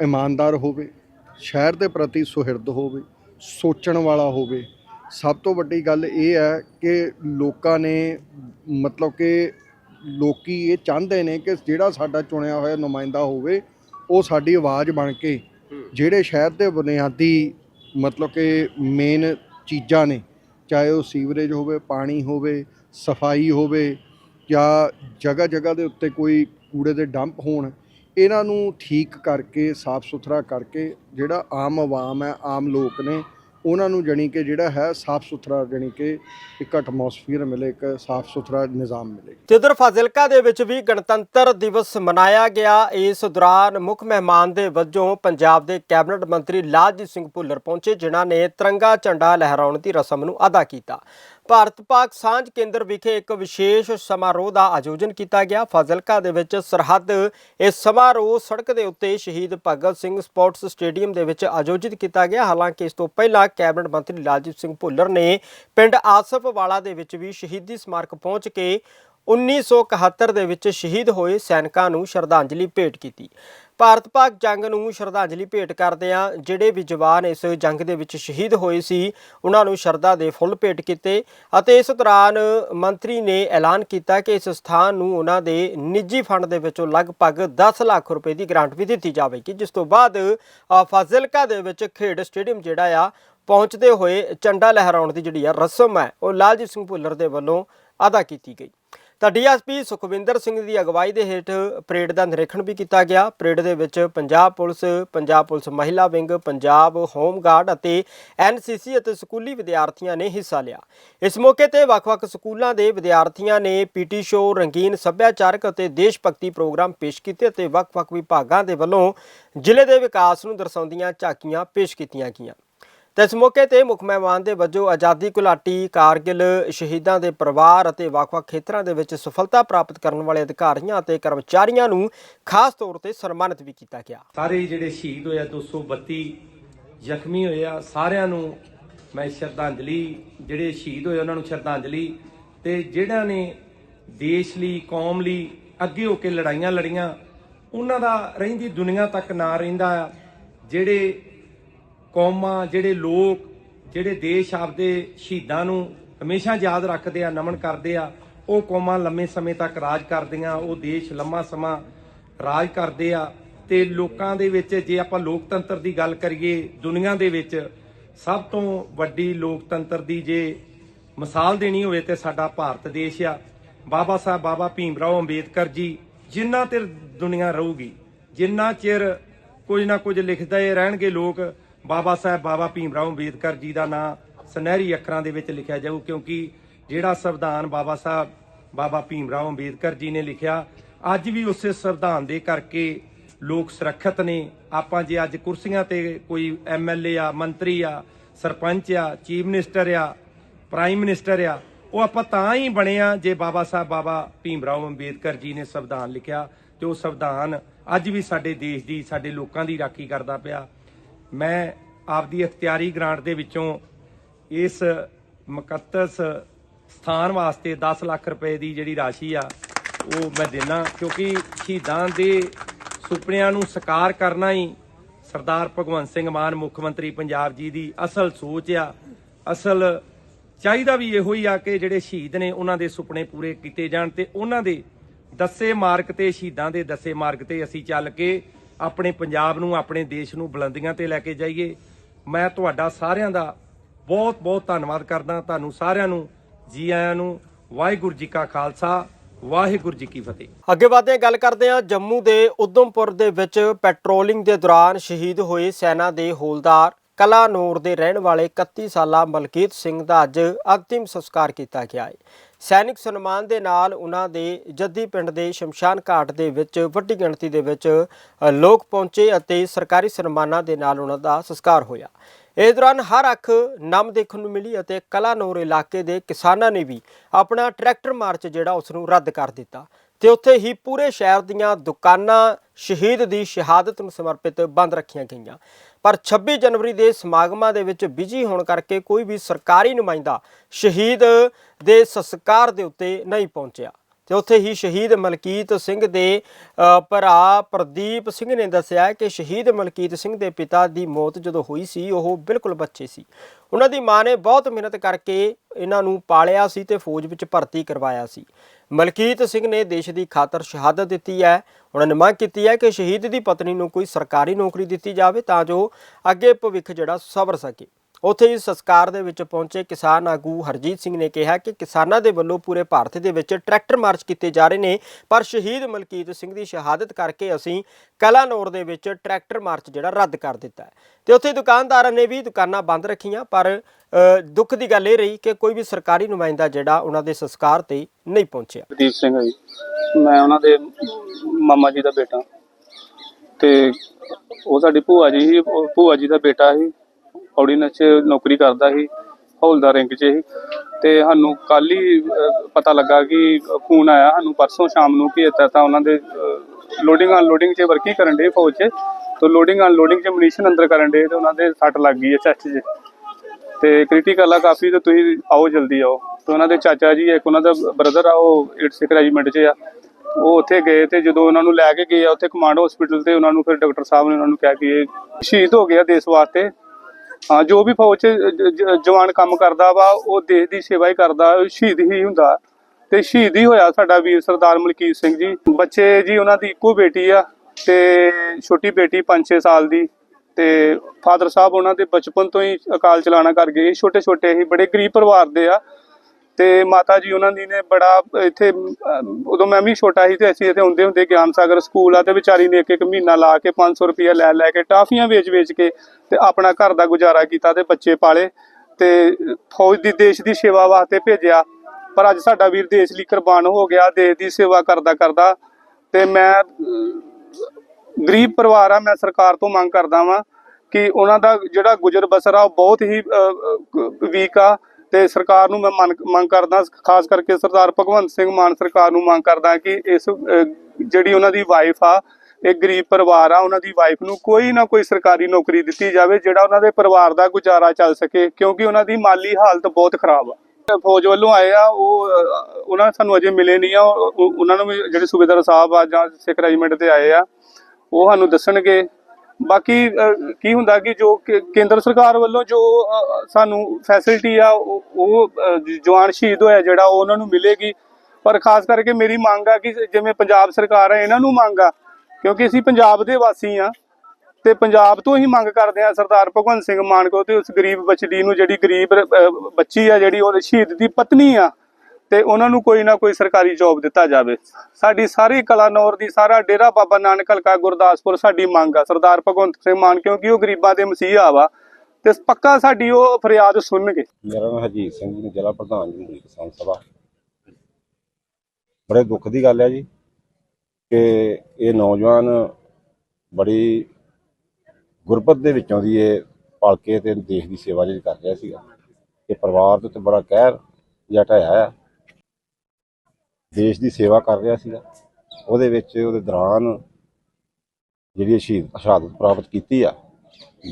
ਇਮਾਨਦਾਰ ਹੋਵੇ ਸ਼ਹਿਰ ਦੇ ਪ੍ਰਤੀ ਸੁਹਿਰਦ ਹੋਵੇ ਸੋਚਣ ਵਾਲਾ ਹੋਵੇ ਸਭ ਤੋਂ ਵੱਡੀ ਗੱਲ ਇਹ ਹੈ ਕਿ ਲੋਕਾਂ ਨੇ ਮਤਲਬ ਕਿ ਲੋਕੀ ਇਹ ਚਾਹੁੰਦੇ ਨੇ ਕਿ ਜਿਹੜਾ ਸਾਡਾ ਚੁਣਿਆ ਹੋਇਆ ਨੁਮਾਇੰਦਾ ਹੋਵੇ ਉਹ ਸਾਡੀ ਆਵਾਜ਼ ਬਣ ਕੇ ਜਿਹੜੇ ਸ਼ਹਿਰ ਦੇ ਬੁਨਿਆਦੀ ਮਤਲਬ ਕਿ ਮੇਨ ਚੀਜ਼ਾਂ ਨੇ, ਚਾਹੇ ਉਹ ਸੀਵਰੇਜ ਹੋਵੇ, ਪਾਣੀ ਹੋਵੇ, ਸਫ਼ਾਈ ਹੋਵੇ, ਜਾਂ ਜਗ੍ਹਾ ਜਗ੍ਹਾ ਦੇ ਉੱਤੇ ਕੋਈ ਕੂੜੇ ਦੇ ਡੰਪ ਹੋਣ, ਇਹਨਾਂ ਨੂੰ ਠੀਕ ਕਰਕੇ, ਸਾਫ਼ ਸੁਥਰਾ ਕਰਕੇ ਜਿਹੜਾ ਆਮ ਆਵਾਮ ਹੈ, ਆਮ ਲੋਕ ਨੇ ਉਹਨਾਂ ਨੂੰ ਜਣੀ ਕਿ ਜਿਹੜਾ ਹੈ ਸਾਫ਼ ਸੁਥਰਾ ਜਣੀ ਕਿ ਇੱਕ ਐਟਮੋਸਫੀਅਰ ਮਿਲੇ, ਇੱਕ ਸਾਫ਼ ਸੁਥਰਾ ਨਿਜ਼ਾਮ ਮਿਲੇ। ਤੇ ਉਧਰ ਫਾਜ਼ਿਲਕਾ ਦੇ ਵਿੱਚ ਵੀ ਗਣਤੰਤਰ ਦਿਵਸ ਮਨਾਇਆ ਗਿਆ। ਇਸ ਦੌਰਾਨ ਮੁੱਖ ਮਹਿਮਾਨ ਦੇ ਵਜੋਂ ਪੰਜਾਬ ਦੇ ਕੈਬਨਿਟ ਮੰਤਰੀ ਲਾਲਜੀਤ ਸਿੰਘ ਭੁੱਲਰ ਪਹੁੰਚੇ, ਜਿਨ੍ਹਾਂ ਨੇ ਤਿਰੰਗਾ ਝੰਡਾ ਲਹਿਰਾਉਣ ਦੀ ਰਸਮ ਨੂੰ ਅਦਾ ਕੀਤਾ। ਭਾਰਤ ਪਾਕ ਸਾਂਝ ਕੇਂਦਰ ਵਿਖੇ ਇੱਕ ਵਿਸ਼ੇਸ਼ ਸਮਾਰੋਹ ਦਾ ਆਯੋਜਨ ਕੀਤਾ ਗਿਆ। ਫਾਜ਼ਿਲਕਾ ਦੇ ਵਿੱਚ ਸਰਹੱਦ ਇਹ ਸਮਾਰੋਹ ਸੜਕ ਦੇ ਉੱਤੇ ਸ਼ਹੀਦ ਭਗਤ ਸਿੰਘ ਸਪੋਰਟਸ ਸਟੇਡੀਅਮ ਦੇ ਵਿੱਚ ਆਯੋਜਿਤ ਕੀਤਾ ਗਿਆ। ਹਾਲਾਂਕਿ ਇਸ ਤੋਂ ਪਹਿਲਾਂ ਕੈਬਨਿਟ ਮੰਤਰੀ ਲਾਲਜੀਤ ਸਿੰਘ ਭੁੱਲਰ ਨੇ ਪਿੰਡ ਆਸਫ ਵਾਲਾ ਦੇ ਵਿੱਚ ਵੀ ਸ਼ਹੀਦੀ ਸਮਾਰਕ ਪਹੁੰਚ ਕੇ 1971 ਦੇ ਵਿੱਚ ਸ਼ਹੀਦ ਹੋਏ ਸੈਨਿਕਾਂ ਨੂੰ ਸ਼ਰਧਾਂਜਲੀ ਭੇਟ ਕੀਤੀ। ਭਾਰਤ ਪਾਕ ਜੰਗ ਨੂੰ ਸ਼ਰਧਾਂਜਲੀ ਭੇਟ ਕਰਦੇ ਆ ਜਿਹੜੇ ਵੀ ਜਵਾਨ ਇਸ ਜੰਗ ਦੇ ਵਿੱਚ ਸ਼ਹੀਦ ਹੋਏ ਸੀ, ਉਹਨਾਂ ਨੂੰ ਸ਼ਰਧਾ ਦੇ ਫੁੱਲ ਭੇਟ ਕੀਤੇ ਅਤੇ ਇਸ ਦੌਰਾਨ ਮੰਤਰੀ ਨੇ ਐਲਾਨ ਕੀਤਾ ਕਿ ਇਸ ਸਥਾਨ ਨੂੰ ਉਹਨਾਂ ਦੇ ਨਿੱਜੀ ਫੰਡ ਦੇ ਵਿੱਚੋਂ ਲਗਭਗ 10 ਲੱਖ ਰੁਪਏ ਦੀ ਗ੍ਰਾਂਟ ਵੀ ਦਿੱਤੀ ਜਾਵੇਗੀ, ਜਿਸ ਤੋਂ ਬਾਅਦ ਫਾਜ਼ਿਲਕਾ ਦੇ ਵਿੱਚ ਖੇਡ ਸਟੇਡੀਅਮ ਜਿਹੜਾ ਆ, ਪਹੁੰਚਦੇ ਹੋਏ ਝੰਡਾ ਲਹਿਰਾਉਣ ਦੀ ਜਿਹੜੀ ਆ ਰਸਮ ਹੈ, ਉਹ ਲਾਲਜੀਤ ਸਿੰਘ ਭੁੱਲਰ ਦੇ ਵੱਲੋਂ ਅਦਾ ਕੀਤੀ ਗਈ। ਤਾਂ ਡੀਐਸਪੀ ਸੁਖਵਿੰਦਰ ਸਿੰਘ ਦੀ ਅਗਵਾਈ ਦੇ ਹੇਠ ਪਰੇਡ ਦਾ ਨਿਰੀਖਣ ਵੀ ਕੀਤਾ ਗਿਆ। ਪਰੇਡ ਦੇ ਵਿੱਚ ਪੰਜਾਬ ਪੁਲਿਸ ਪੰਜਾਬ ਪੁਲਿਸ ਮਹਿਲਾ ਵਿੰਗ, ਪੰਜਾਬ ਹੋਮ ਗਾਰਡ ਅਤੇ ਐਨਸੀਸੀ ਅਤੇ ਸਕੂਲੀ ਵਿਦਿਆਰਥੀਆਂ ਨੇ ਹਿੱਸਾ ਲਿਆ। ਇਸ ਮੌਕੇ ਤੇ ਵੱਖ-ਵੱਖ ਸਕੂਲਾਂ ਦੇ ਵਿਦਿਆਰਥੀਆਂ ਨੇ ਪੀਟੀ ਸ਼ੋਅ, ਰੰਗੀਨ ਸੱਭਿਆਚਾਰਕ ਅਤੇ ਦੇਸ਼ ਭਗਤੀ ਪ੍ਰੋਗਰਾਮ ਪੇਸ਼ ਕੀਤੇ ਅਤੇ ਵੱਖ-ਵੱਖ ਵਿਭਾਗਾਂ ਦੇ ਵੱਲੋਂ ਜ਼ਿਲ੍ਹੇ ਦੇ ਵਿਕਾਸ ਨੂੰ ਦਰਸਾਉਂਦੀਆਂ ਝਾਕੀਆਂ ਪੇਸ਼ ਕੀਤੀਆਂ ਗਈਆਂ। ਤੇ ਇਸ ਮੌਕੇ ਤੇ ਮੁੱਖ ਮਹਿਮਾਨ ਦੇ ਵਜੋਂ ਆਜ਼ਾਦੀ ਘੁਲਾਟੀ, ਕਾਰਗਿਲ, ਸ਼ਹੀਦਾਂ ਦੇ ਪਰਿਵਾਰ ਅਤੇ ਵੱਖ-ਵੱਖ ਖੇਤਰਾਂ ਦੇ ਵਿੱਚ ਸਫਲਤਾ ਪ੍ਰਾਪਤ ਕਰਨ ਵਾਲੇ ਅਧਿਕਾਰੀਆਂ ਅਤੇ ਕਰਮਚਾਰੀਆਂ ਨੂੰ ਖਾਸ ਤੌਰ ਤੇ ਸਨਮਾਨਿਤ ਵੀ ਕੀਤਾ ਗਿਆ। ਸਾਰੇ ਜਿਹੜੇ ਸ਼ਹੀਦ ਹੋਏ ਆ 232 ਜ਼ਖਮੀ ਹੋਏ ਆ, ਸਾਰਿਆਂ ਨੂੰ ਮੈਂ ਸ਼ਰਧਾਂਜਲੀ, ਜਿਹੜੇ ਸ਼ਹੀਦ ਹੋਏ ਉਹਨਾਂ ਨੂੰ ਸ਼ਰਧਾਂਜਲੀ ਤੇ ਜਿਹੜਾ ਨੇ ਦੇਸ਼ ਲਈ, ਕੌਮ ਲਈ ਅੱਗੇ ਹੋ ਕੇ ਲੜਾਈਆਂ ਲੜੀਆਂ, ਉਹਨਾਂ ਦਾ ਰਹਿੰਦੀ ਦੁਨੀਆ ਤੱਕ ਨਾਂ ਰਹਿੰਦਾ ਆ, ਜਿਹੜੇ ਕੌਮਾਂ, ਜਿਹੜੇ ਲੋਕ, ਜਿਹੜੇ ਦੇਸ਼ ਆਪਦੇ ਸ਼ਹੀਦਾਂ ਨੂੰ ਹਮੇਸ਼ਾ ਯਾਦ ਰੱਖਦੇ ਆ, ਨਮਨ ਕਰਦੇ ਆ, ਉਹ ਕੌਮਾਂ ਲੰਮੇ ਸਮੇਂ ਤੱਕ ਰਾਜ ਕਰਦੀਆਂ, ਉਹ ਦੇਸ਼ ਲੰਮਾ ਸਮਾਂ ਰਾਜ ਕਰਦੇ ਆ। ਤੇ ਲੋਕਾਂ ਦੇ ਵਿੱਚ, ਜੇ ਆਪਾਂ ਲੋਕਤੰਤਰ ਦੀ ਗੱਲ ਕਰੀਏ, ਦੁਨੀਆ ਦੇ ਵਿੱਚ ਸਭ ਤੋਂ ਵੱਡੀ ਲੋਕਤੰਤਰ ਦੀ ਜੇ ਮਿਸਾਲ ਦੇਣੀ ਹੋਵੇ ਤੇ ਸਾਡਾ ਭਾਰਤ ਦੇਸ਼ ਆ। ਬਾਬਾ ਸਾਹਿਬ, ਬਾਬਾ ਭੀਮ ਰਾਓ ਅੰਬੇਦਕਰ ਜੀ, ਜਿੰਨਾ ਚਿਰ ਦੁਨੀਆ ਰਹੂਗੀ, ਜਿੰਨਾ ਚਿਰ ਕੁਝ ਨਾ ਕੁਝ ਲਿਖਦੇ ਰਹਿਣਗੇ ਲੋਕ ਬਾਬਾ ਸਾਹਿਬ ਬਾਬਾ ਭੀਮ ਰਾਓ ਅੰਬੇਦਕਰ ਜੀ ਦਾ ਨਾਂ ਸੁਨਹਿਰੀ ਅੱਖਰਾਂ ਦੇ ਵਿੱਚ ਲਿਖਿਆ ਜਾਊ, ਕਿਉਂਕਿ ਜਿਹੜਾ ਸੰਵਿਧਾਨ ਬਾਬਾ ਸਾਹਿਬ, ਬਾਬਾ ਭੀਮ ਰਾਓ ਅੰਬੇਦਕਰ ਜੀ ਨੇ ਲਿਖਿਆ, ਅੱਜ ਵੀ ਉਸੇ ਸੰਵਿਧਾਨ ਦੇ ਕਰਕੇ ਲੋਕ ਸੁਰੱਖਿਅਤ ਨੇ। ਆਪਾਂ ਜੇ ਅੱਜ ਕੁਰਸੀਆਂ ਤੇ ਕੋਈ ਐਮਐਲਏ ਆ, ਮੰਤਰੀ ਆ, ਸਰਪੰਚ ਆ, ਚੀਫ ਮਿਨਿਸਟਰ ਆ, ਪ੍ਰਾਈਮ ਮਿਨਿਸਟਰ ਆ, ਉਹ ਆਪਾਂ ਤਾਂ ਹੀ ਬਣੇ ਆ ਜੇ ਬਾਬਾ ਸਾਹਿਬ, ਬਾਬਾ ਭੀਮ ਰਾਓ ਅੰਬੇਦਕਰ ਜੀ ਨੇ ਸੰਵਿਧਾਨ ਲਿਖਿਆ, ਤੇ ਉਹ ਸੰਵਿਧਾਨ ਅੱਜ ਵੀ ਸਾਡੇ ਦੇਸ਼ ਦੀ, ਸਾਡੇ ਲੋਕਾਂ ਦੀ ਰਾਖੀ ਕਰਦਾ ਪਿਆ। ਮੈਂ ਆਪਦੀ ਅਖਤਿਆਰੀ ਗ੍ਰਾਂਟ ਦੇ ਵਿੱਚੋਂ ਇਸ ਮੁਕੱਦਸ ਸਥਾਨ ਵਾਸਤੇ 10 ਲੱਖ ਰੁਪਏ ਦੀ ਜਿਹੜੀ ਰਾਸ਼ੀ ਆ, ਉਹ ਮੈਂ ਦੇਣਾ ਕਿਉਂਕਿ ਸ਼ਹੀਦਾਂ ਦੇ ਸੁਪਨਿਆਂ ਨੂੰ ਸਾਕਾਰ ਕਰਨਾ ਹੀ ਸਰਦਾਰ ਭਗਵੰਤ ਸਿੰਘ ਮਾਨ, ਮੁੱਖ ਮੰਤਰੀ ਪੰਜਾਬ ਜੀ ਦੀ ਅਸਲ ਸੋਚ ਆ। ਅਸਲ ਚਾਹੀਦਾ ਵੀ ਇਹੋ ਹੀ ਆ ਕਿ ਜਿਹੜੇ ਸ਼ਹੀਦ ਨੇ, ਉਹਨਾਂ ਦੇ ਸੁਪਨੇ ਪੂਰੇ ਕੀਤੇ ਜਾਣ ਤੇ ਉਹਨਾਂ ਦੇ ਦੱਸੇ ਮਾਰਗ ਤੇ, ਸ਼ਹੀਦਾਂ ਦੇ ਦੱਸੇ ਮਾਰਗ ਤੇ ਅਸੀਂ ਚੱਲ ਕੇ ਆਪਣੇ ਪੰਜਾਬ ਨੂੰ, ਆਪਣੇ ਦੇਸ਼ ਨੂੰ ਬੁਲੰਦੀਆਂ ਤੇ ਲੈ ਕੇ ਜਾਈਏ। ਮੈਂ ਤੁਹਾਡਾ ਸਾਰਿਆਂ ਦਾ ਬਹੁਤ ਬਹੁਤ ਧੰਨਵਾਦ ਕਰਦਾ। ਤੁਹਾਨੂੰ ਸਾਰਿਆਂ ਨੂੰ, ਜੀ ਆਇਆਂ ਨੂੰ, ਵਾਹਿਗੁਰੂ ਜੀ ਕਾ ਖਾਲਸਾ, ਵਾਹਿਗੁਰੂ ਜੀ ਕੀ ਫਤਿਹ। ਅੱਗੇ ਵਧਦੇ ਗੱਲ ਕਰਦੇ ਹਾਂ ਜੰਮੂ ਦੇ ਉਧਮਪੁਰ ਦੇ ਵਿੱਚ ਪੈਟਰੋਲਿੰਗ ਦੇ ਦੌਰਾਨ ਸ਼ਹੀਦ ਹੋਏ ਸੈਨਾ ਦੇ ਹੌਲਦਾਰ ਕਲਾਨੌਰ ਦੇ ਰਹਿਣ ਵਾਲੇ 31 ਸਾਲਾ ਮਲਕੀਤ ਸਿੰਘ ਦਾ ਅੱਜ ਅੰਤਿਮ ਸੰਸਕਾਰ ਕੀਤਾ ਗਿਆ ਹੈ। ਸੈਨਿਕ ਸਨਮਾਨ ਦੇ ਨਾਲ ਉਹਨਾਂ ਦੇ ਜੱਦੀ ਪਿੰਡ ਦੇ ਸ਼ਮਸ਼ਾਨ ਘਾਟ ਦੇ ਵਿੱਚ ਵੱਡੀ ਗਿਣਤੀ ਦੇ ਵਿੱਚ ਲੋਕ ਪਹੁੰਚੇ ਅਤੇ ਸਰਕਾਰੀ ਸਨਮਾਨਾਂ ਦੇ ਨਾਲ ਉਹਨਾਂ ਦਾ ਸੰਸਕਾਰ ਹੋਇਆ। ਇਸ ਦੌਰਾਨ ਹਰ ਅੱਖ ਨਮ ਦੇਖਣ ਨੂੰ ਮਿਲੀ ਅਤੇ ਕਲਾਨੌਰ ਇਲਾਕੇ ਦੇ ਕਿਸਾਨਾਂ ਨੇ ਵੀ ਆਪਣਾ ਟਰੈਕਟਰ ਮਾਰਚ ਜਿਹੜਾ ਉਸ ਨੂੰ ਰੱਦ ਕਰ ਦਿੱਤਾ ਤੇ ਉੱਥੇ ਹੀ ਪੂਰੇ ਸ਼ਹਿਰ ਦੀਆਂ ਦੁਕਾਨਾਂ ਸ਼ਹੀਦ ਦੀ ਸ਼ਹਾਦਤ ਨੂੰ ਸਮਰਪਿਤ ਬੰਦ ਰੱਖੀਆਂ ਗਈਆਂ। ਪਰ 26 ਜਨਵਰੀ ਦੇ ਸਮਾਗਮਾਂ ਦੇ ਵਿੱਚ ਬਿਜ਼ੀ ਹੋਣ ਕਰਕੇ ਕੋਈ ਵੀ ਸਰਕਾਰੀ ਨੁਮਾਇੰਦਾ ਸ਼ਹੀਦ ਦੇ ਸੰਸਕਾਰ ਦੇ ਉੱਤੇ ਨਹੀਂ ਪਹੁੰਚਿਆ। ਤੇ ਉੱਥੇ ਹੀ ਸ਼ਹੀਦ ਮਲਕੀਤ ਸਿੰਘ ਦੇ ਭਰਾ ਪ੍ਰਦੀਪ ਸਿੰਘ ਨੇ ਦੱਸਿਆ ਕਿ ਸ਼ਹੀਦ ਮਲਕੀਤ ਸਿੰਘ ਦੇ ਪਿਤਾ ਦੀ ਮੌਤ ਜਦੋਂ ਹੋਈ ਸੀ, ਉਹ ਬਿਲਕੁਲ ਬੱਚੇ ਸੀ। ਉਹਨਾਂ ਦੀ ਮਾਂ ਨੇ ਬਹੁਤ ਮਿਹਨਤ ਕਰਕੇ ਇਹਨਾਂ ਨੂੰ ਪਾਲਿਆ ਸੀ ਤੇ ਫੌਜ ਵਿੱਚ ਭਰਤੀ ਕਰਵਾਇਆ ਸੀ। ਮਲਕੀਤ ਸਿੰਘ ਨੇ ਦੇਸ਼ ਦੀ ਖਾਤਰ ਸ਼ਹਾਦਤ ਦਿੱਤੀ ਹੈ। ਉਹਨਾਂ ਨੇ ਮੰਗ ਕੀਤੀ ਹੈ ਕਿ ਸ਼ਹੀਦ ਦੀ ਪਤਨੀ ਨੂੰ ਕੋਈ ਸਰਕਾਰੀ ਨੌਕਰੀ ਦਿੱਤੀ ਜਾਵੇ ਤਾਂ ਜੋ ਅੱਗੇ ਭਵਿੱਖ ਜਿਹੜਾ ਸਵਰ ਸਕੇ। ਉੱਥੇ ਹੀ ਸੰਸਕਾਰ ਦੇ ਵਿੱਚ ਪਹੁੰਚੇ ਕਿਸਾਨ ਆਗੂ ਹਰਜੀਤ ਸਿੰਘ ਨੇ ਕਿਹਾ ਕਿ ਕਿਸਾਨਾਂ ਦੇ ਵੱਲੋਂ ਪੂਰੇ ਭਾਰਤ ਦੇ ਵਿੱਚ ਟਰੈਕਟਰ ਮਾਰਚ ਕੀਤੇ ਜਾ ਰਹੇ ਨੇ, ਪਰ ਸ਼ਹੀਦ ਮਲਕੀਤ ਸਿੰਘ ਦੀ ਸ਼ਹਾਦਤ ਕਰਕੇ ਅਸੀਂ ਕਲਾਨੌਰ ਦੇ ਵਿੱਚ ਟਰੈਕਟਰ ਮਾਰਚ ਜਿਹੜਾ ਰੱਦ ਕਰ ਦਿੱਤਾ ਹੈ। ਤੇ ਉੱਥੇ ਦੁਕਾਨਦਾਰਾਂ ਨੇ ਵੀ ਦੁਕਾਨਾਂ ਬੰਦ ਰੱਖੀਆਂ, ਪਰ ਦੁੱਖ ਦੀ ਗੱਲ ਇਹ ਰਹੀ ਕਿ ਕੋਈ ਵੀ ਸਰਕਾਰੀ ਨੁਮਾਇੰਦਾ ਜਿਹੜਾ ਉਹਨਾਂ ਦੇ ਸੰਸਕਾਰ ਤੇ ਨਹੀਂ ਪਹੁੰਚਿਆ। ਪ੍ਰਦੀਪ ਸਿੰਘ ਜੀ, ਮੈਂ ਉਹਨਾਂ ਦੇ ਮਾਮਾ ਜੀ ਦਾ ਬੇਟਾ। ਤੇ ਉਹ ਸਾਡੀ ਭੂਆ ਜੀ ਸੀ ਭੂਆ ਜੀ ਦਾ ਬੇਟਾ ਸੀ। ਔਡੀਨੈਂਸ 'ਚ ਨੌਕਰੀ ਕਰਦਾ ਸੀ, ਹੌਲਦਾਰ ਰਿੰਗ 'ਚ ਸੀ ਤੇ ਸਾਨੂੰ ਕੱਲ ਹੀ ਪਤਾ ਲੱਗਾ ਕਿ ਫੋਨ ਆਇਆ ਸਾਨੂੰ ਪਰਸੋਂ ਸ਼ਾਮ ਨੂੰ ਕਿ ਇੱਦਾਂ ਤਾਂ ਉਹਨਾਂ ਦੇ ਲੋਡਿੰਗ ਅਨਲੋਡਿੰਗ 'ਚ ਵਰਕਿੰਗ ਕਰਨ ਦੇ ਫੌਜ 'ਚ। ਤੇ ਲੋਡਿੰਗ ਅਨਲੋਡਿੰਗ 'ਚ ਮਨੀਸ਼ਨ ਅੰਦਰ ਕਰਨ ਦੇ ਤੇ ਉਹਨਾਂ ਦੇ ਸੱਟ ਲੱਗ ਗਈ ਹੈ ਚੈਸਟ 'ਚ। ਤੇ ਕ੍ਰਿਟੀਕਲ ਆ ਕਾਫੀ ਤੇ ਤੁਸੀਂ ਆਓ ਜਲਦੀ ਆਓ। ਤੇ ਉਹਨਾਂ ਦੇ ਚਾਚਾ ਜੀ, ਇੱਕ ਉਹਨਾਂ ਦਾ ਬ੍ਰਦਰ ਆ, ਉਹ 86 ਰੈਜੀਮੈਂਟ 'ਚ ਆ। ਉਹ ਉੱਥੇ ਗਏ ਤੇ ਜਦੋਂ ਉਹਨਾਂ ਨੂੰ ਲੈ ਕੇ ਗਏ ਆ, ਉੱਥੇ ਕਮਾਂਡ ਹਸਪੀਟਲ ਤੇ ਉਹਨਾਂ ਨੂੰ ਫਿਰ ਡਾਕਟਰ ਸਾਹਿਬ ਨੇ ਉਹਨਾਂ ਨੂੰ ਕਿਹਾ ਕਿ ਇਹ ਸ਼ਹੀਦ ਹੋ ਗਿਆ ਦੇਸ਼ ਵਾਸਤੇ। ਹਾਂ, ਜੋ ਵੀ ਫੌਜ 'ਚ ਜਵਾਨ ਕੰਮ ਕਰਦਾ ਵਾ, ਉਹ ਦੇਸ਼ ਦੀ ਸੇਵਾ ਹੀ ਕਰਦਾ, ਸ਼ਹੀਦ ਹੀ ਹੁੰਦਾ। ਤੇ ਸ਼ਹੀਦ ਹੀ ਹੋਇਆ ਸਾਡਾ ਵੀਰ ਸਰਦਾਰ ਮਲਕੀਤ ਸਿੰਘ ਜੀ। ਬੱਚੇ ਜੀ, ਉਹਨਾਂ ਦੀ ਇੱਕੋ ਬੇਟੀ ਆ ਤੇ ਛੋਟੀ ਬੇਟੀ 5-6 ਸਾਲ ਦੀ। ਤੇ ਫਾਦਰ ਸਾਹਿਬ ਉਹਨਾਂ ਦੇ ਬਚਪਨ ਤੋਂ ਹੀ ਅਕਾਲ ਚਲਾਣਾ ਕਰ ਗਏ ਛੋਟੇ ਛੋਟੇ ਹੀ ਬੜੇ ਗਰੀਬ ਪਰਿਵਾਰ ਦੇ ਆ। ਤੇ ਮਾਤਾ ਜੀ ਉਹਨਾਂ ਦੀ ਨੇ ਬੜਾ, ਇੱਥੇ ਉਦੋਂ ਮੈਂ ਵੀ ਛੋਟਾ ਸੀ ਤੇ ਅਸੀਂ ਇੱਥੇ ਹੁੰਦੇ ਹੁੰਦੇ ਗਿਆਨ ਸਾਗਰ ਸਕੂਲ ਆ ਤੇ ਵਿਚਾਰੀ ਨੇ ਇੱਕ ਇੱਕ ਮਹੀਨਾ ਲਾ ਕੇ 500 ਰੁਪਇਆ ਲੈ ਲੈ ਕੇ ਟਾਫੀਆਂ ਵੇਚ ਵੇਚ ਕੇ ਤੇ ਆਪਣਾ ਘਰ ਦਾ ਗੁਜ਼ਾਰਾ ਕੀਤਾ ਤੇ ਬੱਚੇ ਪਾਲੇ ਤੇ ਫੌਜ ਦੀ, ਦੇਸ਼ ਦੀ ਸੇਵਾ ਵਾਸਤੇ ਭੇਜਿਆ। ਪਰ ਅੱਜ ਸਾਡਾ ਵੀਰ ਦੇਸ਼ ਲਈ ਕੁਰਬਾਨ ਹੋ ਗਿਆ, ਦੇਸ਼ ਦੀ ਸੇਵਾ ਕਰਦਾ ਕਰਦਾ ਤੇ ਮੈਂ ਗਰੀਬ ਪਰਿਵਾਰ ਆ, ਮੈਂ ਸਰਕਾਰ ਤੋਂ ਮੰਗ ਕਰਦਾ ਵਾਂ ਕਿ ਉਹਨਾਂ ਦਾ ਜਿਹੜਾ ਗੁਜ਼ਰ ਬਸਰ ਆ ਉਹ ਬਹੁਤ ਹੀ ਵੀਕ ਆ ਤੇ ਸਰਕਾਰ ਨੂੰ ਮੈਂ ਮੰਗ ਕਰਦਾ ਖਾਸ ਕਰਕੇ ਸਰਦਾਰ ਭਗਵੰਤ ਸਿੰਘ ਮਾਨ ਸਰਕਾਰ ਨੂੰ ਮੰਗ ਕਰਦਾ ਕਿ ਇਸ ਜਿਹੜੀ ਉਹਨਾਂ ਦੀ ਵਾਈਫ ਆ ਇਹ ਗਰੀਬ ਪਰਿਵਾਰ ਆ ਉਹਨਾਂ ਦੀ ਵਾਈਫ ਨੂੰ ਕੋਈ ਨਾ ਕੋਈ ਸਰਕਾਰੀ ਨੌਕਰੀ ਦਿੱਤੀ ਜਾਵੇ ਜਿਹੜਾ ਉਹਨਾਂ ਦੇ ਪਰਿਵਾਰ ਦਾ ਗੁਜ਼ਾਰਾ ਚੱਲ ਸਕੇ ਕਿਉਂਕਿ ਉਹਨਾਂ ਦੀ ਮਾਲੀ ਹਾਲਤ ਬਹੁਤ ਖਰਾਬ ਆ। ਫੌਜ ਵੱਲੋਂ ਆਏ ਆ ਉਹ ਅਹ, ਉਹਨਾਂ ਸਾਨੂੰ ਅਜੇ ਮਿਲੇ ਨਹੀਂ ਆ ਉਹਨਾਂ ਨੂੰ ਵੀ ਜਿਹੜੇ ਸੂਬੇਦਾਰ ਸਾਹਿਬ ਆ ਜਾਂ ਸਿੱਖ ਰੈਜੀਮੈਂਟ ਤੇ ਆਏ ਆ ਉਹ ਸਾਨੂੰ ਦੱਸਣਗੇ। ਬਾਕੀ ਕੀ ਹੁੰਦਾ ਕਿ ਜੋ ਕੇਂਦਰ ਸਰਕਾਰ ਵੱਲੋਂ ਜੋ ਸਾਨੂੰ ਫੈਸਿਲਿਟੀ ਆ, ਉਹ ਜਵਾਨ ਸ਼ਹੀਦ ਹੋਇਆ ਜਿਹੜਾ, ਉਹ ਉਹਨਾਂ ਨੂੰ ਮਿਲੇਗੀ। ਪਰ ਖਾਸ ਕਰਕੇ ਮੇਰੀ ਮੰਗ ਆ ਕਿ ਜਿਵੇਂ ਪੰਜਾਬ ਸਰਕਾਰ ਆ, ਇਹਨਾਂ ਨੂੰ ਮੰਗ ਆ, ਕਿਉਂਕਿ ਅਸੀਂ ਪੰਜਾਬ ਦੇ ਵਾਸੀ ਆ ਤੇ ਪੰਜਾਬ ਤੋਂ ਹੀ ਮੰਗ ਕਰਦੇ ਆ ਸਰਦਾਰ ਭਗਵੰਤ ਸਿੰਘ ਮਾਨ ਕੋ ਤੇ ਉਸ ਗਰੀਬ ਬੱਚੜੀ ਨੂੰ ਜਿਹੜੀ ਗਰੀਬ ਬੱਚੀ ਆ ਜਿਹੜੀ ਉਹ ਸ਼ਹੀਦ ਦੀ ਪਤਨੀ ਆ ਤੇ ਉਹਨਾਂ ਨੂੰ ਕੋਈ ਨਾ ਕੋਈ ਸਰਕਾਰੀ ਜੌਬ ਦਿੱਤਾ ਜਾਵੇ। ਸਾਡੀ ਸਾਰੀ ਕਲਾਨੌਰ ਦੀ, ਸਾਰਾ ਡੇਰਾ ਬਾਬਾ ਨਾਨਕ ਹਲਕਾ ਗੁਰਦਾਸਪੁਰ ਸਾਡੀ ਮੰਗ ਆ। ਸਰਦਾਰ ਭਗਵੰਤ ਸਿੰਘ ਮਾਨ, ਕਿਉਂਕਿ ਉਹ ਗਰੀਬਾਂ ਦੇ ਮਸੀਹਾ ਵਾ। ਤੇ ਪੱਕਾ ਸਾਡੀ ਉਹ ਫਰਿਆਦ ਸੁਣਨਗੇ। ਮੇਰਾ ਨਾਮ ਹਰਜੀਤ ਸਿੰਘ ਜੀ, ਜ਼ਿਲ੍ਹਾ ਪ੍ਰਧਾਨ ਜੀ ਕਿਸਾਨ ਸਭਾ। ਬੜੇ ਦੁੱਖ ਦੀ ਗੱਲ ਹੈ ਜੀ ਕਿ ਇਹ ਨੌਜਵਾਨ ਬੜੀ ਗੁਰਬਤ ਦੇ ਵਿੱਚੋਂ ਦੀ ਇਹ ਪਲ ਤੇ ਦੇਸ਼ ਦੀ ਸੇਵਾ ਜਿਹੜੀ ਕਰ ਰਿਹਾ ਸੀਗਾ। ਇਹ ਪਰਿਵਾਰ ਦੇ ਬੜਾ ਕਹਿਰ ਜਿਹਾ ਢਾਇਆ ਦੇਸ਼ ਦੀ ਸੇਵਾ ਕਰ ਰਿਹਾ ਸੀਗਾ। ਉਹਦੇ ਵਿੱਚ ਉਹਦੇ ਦੌਰਾਨ ਜਿਹੜੀ ਸ਼ਹੀਦ, ਸ਼ਹਾਦਤ ਪ੍ਰਾਪਤ ਕੀਤੀ ਆ।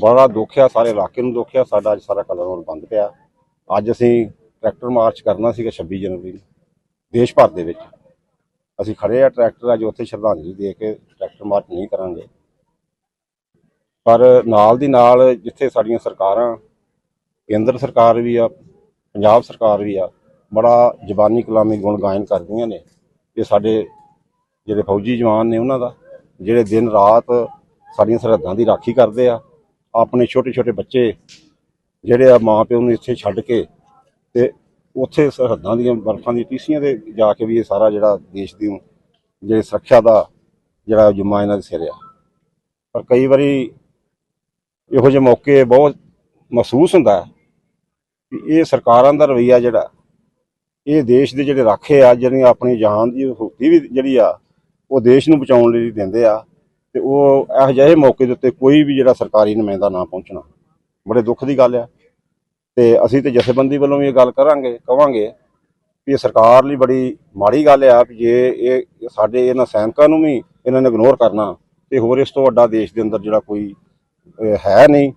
ਬੜਾ ਦੁੱਖ ਆ, ਸਾਰੇ ਇਲਾਕੇ ਨੂੰ ਦੁੱਖ ਆ। ਸਾਡਾ ਅੱਜ ਸਾਰਾ ਕਲਰ ਬੰਦ ਪਿਆ। ਅੱਜ ਅਸੀਂ ਟਰੈਕਟਰ ਮਾਰਚ ਕਰਨਾ ਸੀਗਾ 26 ਜਨਵਰੀ ਨੂੰ, ਦੇਸ਼ ਭਰ ਦੇ ਵਿੱਚ। ਅਸੀਂ ਖੜੇ ਆ ਟਰੈਕਟਰ, ਅੱਜ ਉੱਥੇ ਸ਼ਰਧਾਂਜਲੀ ਦੇ ਕੇ ਟਰੈਕਟਰ ਮਾਰਚ ਨਹੀਂ ਕਰਾਂਗੇ। ਪਰ ਨਾਲ ਦੀ ਨਾਲ ਜਿੱਥੇ ਸਾਡੀਆਂ ਸਰਕਾਰਾਂ, ਕੇਂਦਰ ਸਰਕਾਰ ਵੀ ਆ, ਪੰਜਾਬ ਸਰਕਾਰ ਵੀ ਆ ਬੜਾ ਜ਼ਬਾਨੀ ਕਲਾਮੀ ਗੁਣ ਗਾਇਨ ਕਰਦੀਆਂ ਨੇ। ਇਹ ਸਾਡੇ ਜਿਹੜੇ ਫੌਜੀ ਜਵਾਨ ਨੇ ਉਹਨਾਂ ਦਾ, ਜਿਹੜੇ ਦਿਨ ਰਾਤ ਸਾਡੀਆਂ ਸਰਹੱਦਾਂ ਦੀ ਰਾਖੀ ਕਰਦੇ ਆ, ਆਪਣੇ ਛੋਟੇ ਛੋਟੇ ਬੱਚੇ ਜਿਹੜੇ ਆ ਮਾਂ ਪਿਓ ਨੂੰ ਇੱਥੇ ਛੱਡ ਕੇ ਤੇ ਉੱਥੇ ਸਰਹੱਦਾਂ ਦੀਆਂ ਬਰਫਾਂ ਦੀਆਂ ਟੀਸੀਆਂ ਤੇ ਜਾ ਕੇ ਵੀ ਇਹ ਸਾਰਾ ਜਿਹੜਾ ਦੇਸ਼ ਦੀ ਜਿਹੜੇ ਸੁਰੱਖਿਆ ਦਾ ਜਿਹੜਾ ਜੁਮਾ ਇਹਨਾਂ ਦੇ ਸਿਰ ਆ। ਪਰ ਕਈ ਵਾਰੀ ਇਹੋ ਜਿਹੇ ਮੌਕੇ ਬਹੁਤ ਮਹਿਸੂਸ ਹੁੰਦਾ ਹੈ ਕਿ ਇਹ ਸਰਕਾਰਾਂ ਦਾ ਰਵੱਈਆ ਜਿਹੜਾ ਇਹ ਦੇਸ਼ ਦੇ ਜਿਹੜੇ ਰਾਖੇ ਆ, ਜਿਹੜੀਆਂ ਆਪਣੀ ਜਾਨ ਦੀ ਹੁਕਤੀ ਵੀ ਜਿਹੜੀ ਆ, ਉਹ ਦੇਸ਼ ਨੂੰ ਬਚਾਉਣ ਲਈ ਦਿੰਦੇ ਆ ਤੇ ਉਹ ਇਹੋ ਜਿਹੇ ਮੌਕੇ ਦੇ ਉੱਤੇ ਕੋਈ ਵੀ ਜਿਹੜਾ ਸਰਕਾਰੀ ਨੁਮਾਇੰਦਾ ਨਾ ਪਹੁੰਚਣਾ। ਬੜੇ ਦੁੱਖ ਦੀ ਗੱਲ ਆ। ਤੇ ਅਸੀਂ ਤੇ ਜਥੇਬੰਦੀ ਵੱਲੋਂ ਵੀ ਇਹ ਗੱਲ ਕਰਾਂਗੇ, ਕਵਾਂਗੇ ਵੀ ਇਹ ਸਰਕਾਰ ਲਈ ਬੜੀ ਮਾੜੀ ਗੱਲ ਆ ਵੀ ਜੇ ਇਹ ਸਾਡੇ ਇਹਨਾਂ ਸੈਨਿਕਾਂ ਨੂੰ ਵੀ ਇਹਨਾਂ ਨੇ ਇਗਨੋਰ ਕਰਨਾ, ਤੇ ਹੋਰ ਇਸ ਤੋਂ ਵੱਡਾ ਦੇਸ਼ ਦੇ ਅੰਦਰ ਜਿਹੜਾ ਕੋਈ ਹੈ ਨਹੀਂ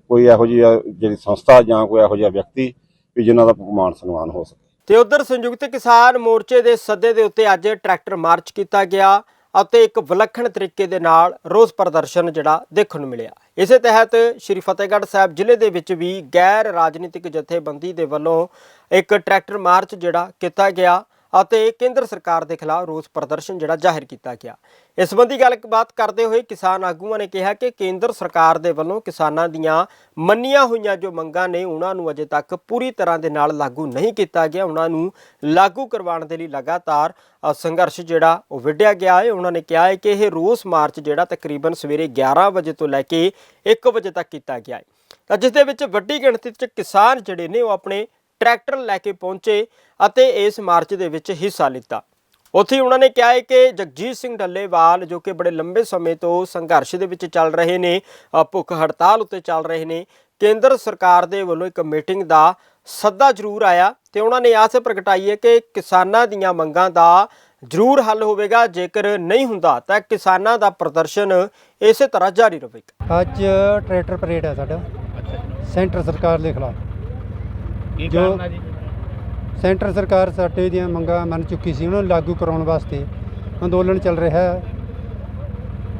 ਕੋਈ ਇਹੋ ਜਿਹੀ ਜਿਹੜੀ ਸੰਸਥਾ ਜਾਂ ਕੋਈ ਇਹੋ ਜਿਹਾ ਵਿਅਕਤੀ ਵੀ ਜਿਨ੍ਹਾਂ ਦਾ ਮਾਣ ਸਨਮਾਨ ਹੋ ਸਕੇ। ਤੇ ਉਧਰ ਸੰਯੁਕਤ ਕਿਸਾਨ ਮੋਰਚੇ ਦੇ ਸੱਦੇ ਦੇ ਉੱਤੇ ਅੱਜ ਟਰੈਕਟਰ ਮਾਰਚ ਕੀਤਾ ਗਿਆ ਅਤੇ ਇੱਕ ਵਿਲੱਖਣ ਤਰੀਕੇ ਦੇ ਨਾਲ ਰੋਸ ਪ੍ਰਦਰਸ਼ਨ ਜਿਹੜਾ ਦੇਖਣ ਨੂੰ ਮਿਲਿਆ। ਇਸੇ ਤਹਿਤ ਸ਼੍ਰੀ ਫਤਿਹਗੜ੍ਹ ਸਾਹਿਬ ਜ਼ਿਲ੍ਹੇ ਦੇ ਵਿੱਚ ਵੀ ਗੈਰ ਰਾਜਨੀਤਿਕ ਜਥੇਬੰਦੀ ਦੇ ਵੱਲੋਂ ਇੱਕ ਟਰੈਕਟਰ ਮਾਰਚ ਜਿਹੜਾ ਕੀਤਾ ਗਿਆ ਅਤੇ ਕੇਂਦਰ ਸਰਕਾਰ ਦੇ ਖਿਲਾਫ ਰੋਸ ਪ੍ਰਦਰਸ਼ਨ ਜਿਹੜਾ ਜ਼ਾਹਿਰ ਕੀਤਾ ਗਿਆ। ਇਸ ਸੰਬੰਧੀ ਗੱਲਬਾਤ ਕਰਦੇ ਹੋਏ ਕਿਸਾਨ ਆਗੂਆਂ ਨੇ ਕਿਹਾ ਕਿ ਕੇਂਦਰ ਸਰਕਾਰ ਦੇ ਵੱਲੋਂ ਕਿਸਾਨਾਂ ਦੀਆਂ ਮੰਨੀਆਂ ਹੋਈਆਂ ਜੋ ਮੰਗਾਂ ਨੇ, ਉਹਨਾਂ ਨੂੰ ਅਜੇ ਤੱਕ ਪੂਰੀ ਤਰ੍ਹਾਂ ਦੇ ਨਾਲ ਲਾਗੂ ਨਹੀਂ ਕੀਤਾ ਗਿਆ। ਉਹਨਾਂ ਨੂੰ ਲਾਗੂ ਕਰਵਾਉਣ ਦੇ ਲਈ ਲਗਾਤਾਰ ਸੰਘਰਸ਼ ਜਿਹੜਾ ਉਹ ਵਿੱਢਿਆ ਗਿਆ ਹੈ। ਉਹਨਾਂ ਨੇ ਕਿਹਾ ਹੈ ਕਿ ਇਹ ਰੋਸ ਮਾਰਚ ਜਿਹੜਾ ਤਕਰੀਬਨ ਸਵੇਰੇ 11 ਵਜੇ ਤੋਂ ਲੈ ਕੇ 1 ਵਜੇ ਤੱਕ ਕੀਤਾ ਗਿਆ ਹੈ। ਤਾਂ ਜਿਸ ਦੇ ਵਿੱਚ ਵੱਡੀ ਗਿਣਤੀ 'ਚ ਕਿਸਾਨ ਜਿਹੜੇ ਨੇ, ਉਹ ਆਪਣੇ ਟਰੈਕਟਰ ਲੈ ਕੇ ਪਹੁੰਚੇ। ਅਤੇ ਇਸ ਮਾਰਚ ਦੇ ਵਿੱਚ ਹਿੱਸਾ ਲਿੱਤਾ। ਉੱਥੇ ਹੀ ਉਹਨਾਂ ਨੇ ਕਿਹਾ ਹੈ ਕਿ ਜਗਜੀਤ ਸਿੰਘ ਡੱਲੇਵਾਲ ਜੋ ਕਿ ਬੜੇ ਲੰਬੇ ਸਮੇਂ ਤੋਂ ਸੰਘਰਸ਼ ਦੇ ਵਿੱਚ ਚੱਲ ਰਹੇ ਨੇ ਭੁੱਖ ਹੜਤਾਲ ਉੱਤੇ ਚੱਲ ਰਹੇ ਨੇ ਕੇਂਦਰ ਸਰਕਾਰ ਦੇ ਵੱਲੋਂ ਇੱਕ ਮੀਟਿੰਗ ਦਾ ਸੱਦਾ ਜ਼ਰੂਰ ਆਇਆ ਤੇ ਉਹਨਾਂ ਨੇ ਆਸ ਪ੍ਰਗਟਾਈ ਹੈ ਕਿ ਕਿਸਾਨਾਂ ਦੀਆਂ ਮੰਗਾਂ ਦਾ ਜ਼ਰੂਰ ਹੱਲ ਹੋਵੇਗਾ। ਜੇਕਰ ਨਹੀਂ ਹੁੰਦਾ ਤਾਂ ਕਿਸਾਨਾਂ ਦਾ ਪ੍ਰਦਰਸ਼ਨ ਇਸੇ ਤਰ੍ਹਾਂ ਜਾਰੀ ਰਹੇਗਾ। ਅੱਜ ਟਰੈਕਟਰ ਪਰੇਡ ਹੈ ਸਾਡਾ। ਸੈਂਟਰ ਸਰਕਾਰ ਦੇ ਖਿਲਾਫ। ਕੀ ਕਾਰਨ ਜੀ? ਸੈਂਟਰ ਸਰਕਾਰ ਸਾਡੇ ਦੀਆਂ ਮੰਗਾਂ ਮੰਨ ਚੁੱਕੀ ਸੀ ਉਹਨਾਂ ਨੂੰ ਲਾਗੂ ਕਰਾਉਣ ਵਾਸਤੇ ਅੰਦੋਲਨ ਚੱਲ ਰਿਹਾ ਹੈ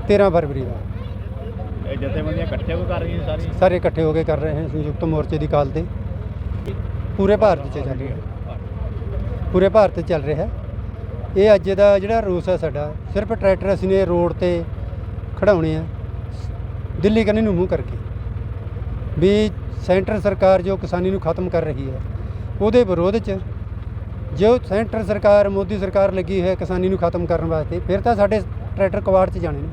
13 ਫਰਵਰੀ ਦਾ। ਇਹ ਜਥੇਬੰਦੀਆਂ ਇਕੱਠੇ ਹੋ ਕਰ ਰਹੀਆਂ ਸਾਰੀਆਂ? ਸਾਰੇ ਇਕੱਠੇ ਹੋ ਕੇ ਕਰ ਰਹੇ ਹਨ ਸੰਯੁਕਤ ਮੋਰਚੇ ਦੀ ਕਾਲ ਤੇ। ਪੂਰੇ ਭਾਰਤ 'ਚ ਚੱਲ ਰਿਹਾ। ਪੂਰੇ ਭਾਰਤ 'ਚ ਚੱਲ ਰਿਹਾ ਇਹ ਅੱਜ ਦਾ ਜਿਹੜਾ ਰੋਸ ਹੈ ਸਾਡਾ ਸਿਰਫ ਟਰੈਕਟਰ ਅਸੀਂ ਨੇ ਰੋਡ ਤੇ ਖੜਾਉਣੇ ਆ ਦਿੱਲੀ ਕੰਨੀ ਨੂੰ ਮੂੰਹ ਕਰਕੇ। ਵੀ ਸੈਂਟਰ ਸਰਕਾਰ ਜੋ ਕਿਸਾਨੀ ਨੂੰ ਖਤਮ ਕਰ ਰਹੀ ਹੈ ਉਹਦੇ ਵਿਰੋਧ 'ਚ ਜੋ ਸੈਂਟਰ ਸਰਕਾਰ ਮੋਦੀ ਸਰਕਾਰ ਲੱਗੀ ਹੈ ਕਿਸਾਨੀ ਨੂੰ ਖਤਮ ਕਰਨ ਵਾਸਤੇ ਫਿਰ ਤਾਂ ਸਾਡੇ ਟਰੈਕਟਰ ਕਵਾੜ 'ਚ ਜਾਣੇ ਨੇ।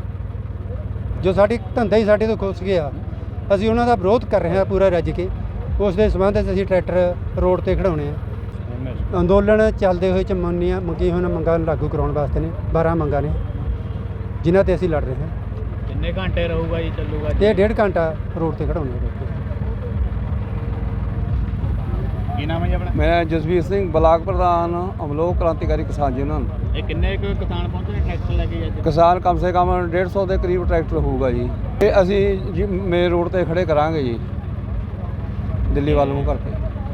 ਜੋ ਸਾਡੀ ਧੰਦਾ ਹੀ ਸਾਡੇ ਤੋਂ ਖੁੱਸ ਗਿਆ ਅਸੀਂ ਉਹਨਾਂ ਦਾ ਵਿਰੋਧ ਕਰ ਰਹੇ ਹਾਂ ਪੂਰਾ ਰੱਜ ਕੇ। ਉਸ ਦੇ ਸੰਬੰਧ ਵਿੱਚ ਅਸੀਂ ਟਰੈਕਟਰ ਰੋਡ ਤੇ ਖੜਾਉਣੇ ਆ। ਅੰਦੋਲਨ ਚੱਲਦੇ ਹੋਏ ਚ ਮੰਨੀਆਂ ਮੰਗੀਆਂ ਹੋਈਆਂ ਮੰਗਾਂ ਨੂੰ ਲਾਗੂ ਕਰਾਉਣ ਵਾਸਤੇ ਨੇ 12 ਮੰਗਾਂ ਨੇ ਜਿਨ੍ਹਾਂ ਤੇ ਅਸੀਂ ਲੜ ਰਹੇ ਹਾਂ। ਕਿੰਨੇ ਘੰਟੇ ਰਹੂਗਾ ਜੀ ਚੱਲੂਗਾ ਤੇ ਡੇਢ ਘੰਟਾ ਰੋਡ ਤੇ ਖੜਾਉਣੇ ਆ। ਕੀ ਨਾਮ ਹੈ ਜੀ ਆਪਣਾ? ਮੈਂ ਜਸਵੀਰ ਸਿੰਘ ਬਲਾਕ ਪ੍ਰਧਾਨ ਅਮਲੋਕ ਕ੍ਰਾਂਤੀਕਾਰੀ ਕਿਸਾਨ ਯੂਨੀਅਨ ਇਹ ਕਿੰਨੇ ਕੁ ਕਿਸਾਨ ਪਹੁੰਚੇ ਨੇ ਟਰੈਕਟਰ ਲੈ ਕੇ ਅੱਜ? ਕਿਸਾਨ ਕਮ ਸੇ ਕਮ 150 ਦੇ ਕਰੀਬ ਟਰੈਕਟਰ ਹੋਊਗਾ ਜੀ। ਇਹ ਅਸੀਂ ਜੀ ਮੇਨ ਰੋਡ ਤੇ ਖੜੇ ਕਰਾਂਗੇ ਜੀ ਦਿੱਲੀ ਵੱਲ ਨੂੰ ਕਰਕੇ।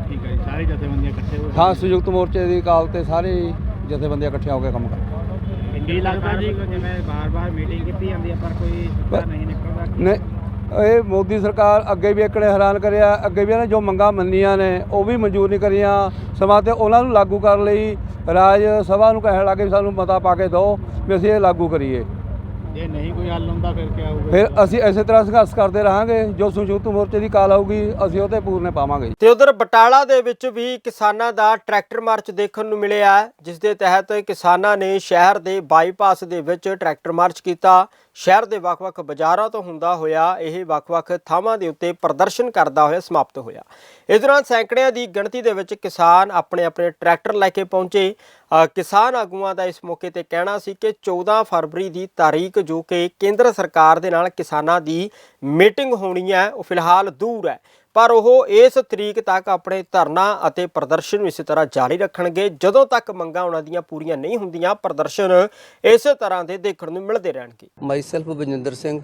ਠੀਕ ਹੈ ਜੀ ਸਾਰੇ ਜਥੇਬੰਦੀਆਂ ਇਕੱਠੇ ਹੋ ਹਾਂ ਸੰਯੁਕਤ ਮੋਰਚੇ ਦੀ ਕਾਲ ਤੇ ਸਾਰੇ ਜਥੇਬੰਦੀਆਂ ਇਕੱਠੀਆਂ ਹੋ ਕੇ ਕੰਮ ਕਰ। ਕੀ ਲੱਗਦਾ ਜੀ ਜਿਵੇਂ ਬਾਰ-ਬਾਰ ਮੀਟਿੰਗ ਕੀਤੀ ਜਾਂਦੀ ਹੈ ਪਰ ਕੋਈ ਨਹੀਂ ਨਿਕਲਦਾ? ਨੇ ਇਹ ਮੋਦੀ ਸਰਕਾਰ ਅੱਗੇ ਵੀ ਇਕੜੇ ਹੈਰਾਨ ਕਰਿਆ, ਅੱਗੇ ਵੀ ਇਹਨੇ ਜੋ ਮੰਗਾਂ ਮੰਨੀਆਂ ਨੇ, ਉਹ ਵੀ ਮਨਜ਼ੂਰ ਨਹੀਂ ਕਰੀਆਂ। ਸਮਾਂ ਤੇ ਉਹਨਾਂ ਨੂੰ ਲਾਗੂ ਕਰਨ ਲਈ ਰਾਜ ਸਭਾ ਨੂੰ ਕਹਿਣ ਲੱਗੇ ਵੀ ਸਾਨੂੰ ਮਤਾ ਪਾ ਕੇ ਦਿਓ, ਵੀ ਅਸੀਂ ਇਹ ਲਾਗੂ ਕਰੀਏ। ਜੇ ਨਹੀਂ ਕੋਈ ਹੱਲ ਹੁੰਦਾ ਫਿਰ ਕੀ ਹੋਊਗਾ? ਫਿਰ ਅਸੀਂ ਇਸੇ ਤਰ੍ਹਾਂ ਸੰਘਰਸ਼ ਕਰਦੇ ਰਹਾਂਗੇ ਜੋ ਸੰਯੁਕਤ ਮੋਰਚੇ ਦੀ ਕਾਲ ਆਊਗੀ ਅਸੀਂ ਉਹ ਤੇ ਪੂਰਨੇ ਪਾਵਾਂਗੇ। ਤੇ ਉਧਰ ਬਟਾਲਾ ਦੇ ਵਿੱਚ ਵੀ ਕਿਸਾਨਾਂ ਦਾ ਟਰੈਕਟਰ ਮਾਰਚ ਦੇਖਣ ਨੂੰ ਮਿਲਿਆ ਜਿਸ ਦੇ ਤਹਿਤ ਕਿਸਾਨਾਂ ਨੇ ਸ਼ਹਿਰ ਦੇ ਬਾਈਪਾਸ ਦੇ ਵਿੱਚ ਟਰੈਕਟਰ ਮਾਰਚ ਕੀਤਾ। ਸ਼ਹਿਰ ਦੇ ਵੱਖ-ਵੱਖ ਬਾਜ਼ਾਰਾਂ ਤੋਂ ਹੁੰਦਾ ਹੋਇਆ ਇਹ ਵੱਖ-ਵੱਖ ਥਾਵਾਂ ਦੇ ਉੱਤੇ ਪ੍ਰਦਰਸ਼ਨ ਕਰਦਾ ਹੋਇਆ ਸਮਾਪਤ ਹੋਇਆ। ਇਸ ਦੌਰਾਨ ਸੈਂਕੜਿਆਂ ਦੀ ਗਿਣਤੀ ਦੇ ਵਿੱਚ ਕਿਸਾਨ ਆਪਣੇ ਆਪਣੇ ਟਰੈਕਟਰ ਲੈ ਕੇ ਪਹੁੰਚੇ। ਕਿਸਾਨ ਆਗੂਆਂ ਦਾ ਇਸ ਮੌਕੇ ਤੇ ਕਹਿਣਾ ਸੀ ਕਿ 14 ਫਰਵਰੀ ਦੀ ਤਾਰੀਖ ਜੋ ਕਿ ਕੇਂਦਰ ਸਰਕਾਰ ਦੇ ਨਾਲ ਕਿਸਾਨਾਂ ਦੀ ਮੀਟਿੰਗ ਹੋਣੀ ਹੈ ਉਹ ਫਿਲਹਾਲ ਦੂਰ ਹੈ। ਪਰ ਉਹ ਇਸ ਤਰੀਕ ਤੱਕ ਆਪਣੇ ਧਰਨਾ ਅਤੇ ਪ੍ਰਦਰਸ਼ਨ ਨੂੰ ਇਸੇ ਤਰ੍ਹਾਂ ਜਾਰੀ ਰੱਖਣਗੇ। ਜਦੋਂ ਤੱਕ ਮੰਗਾਂ ਉਹਨਾਂ ਦੀਆਂ ਪੂਰੀਆਂ ਨਹੀਂ ਹੁੰਦੀਆਂ ਪ੍ਰਦਰਸ਼ਨ ਇਸੇ ਤਰ੍ਹਾਂ ਦੇ ਦੇਖਣ ਨੂੰ ਮਿਲਦੇ ਰਹਿਣਗੇ। ਮਾਈਸੈਲਫ ਬਜਿੰਦਰ ਸਿੰਘ।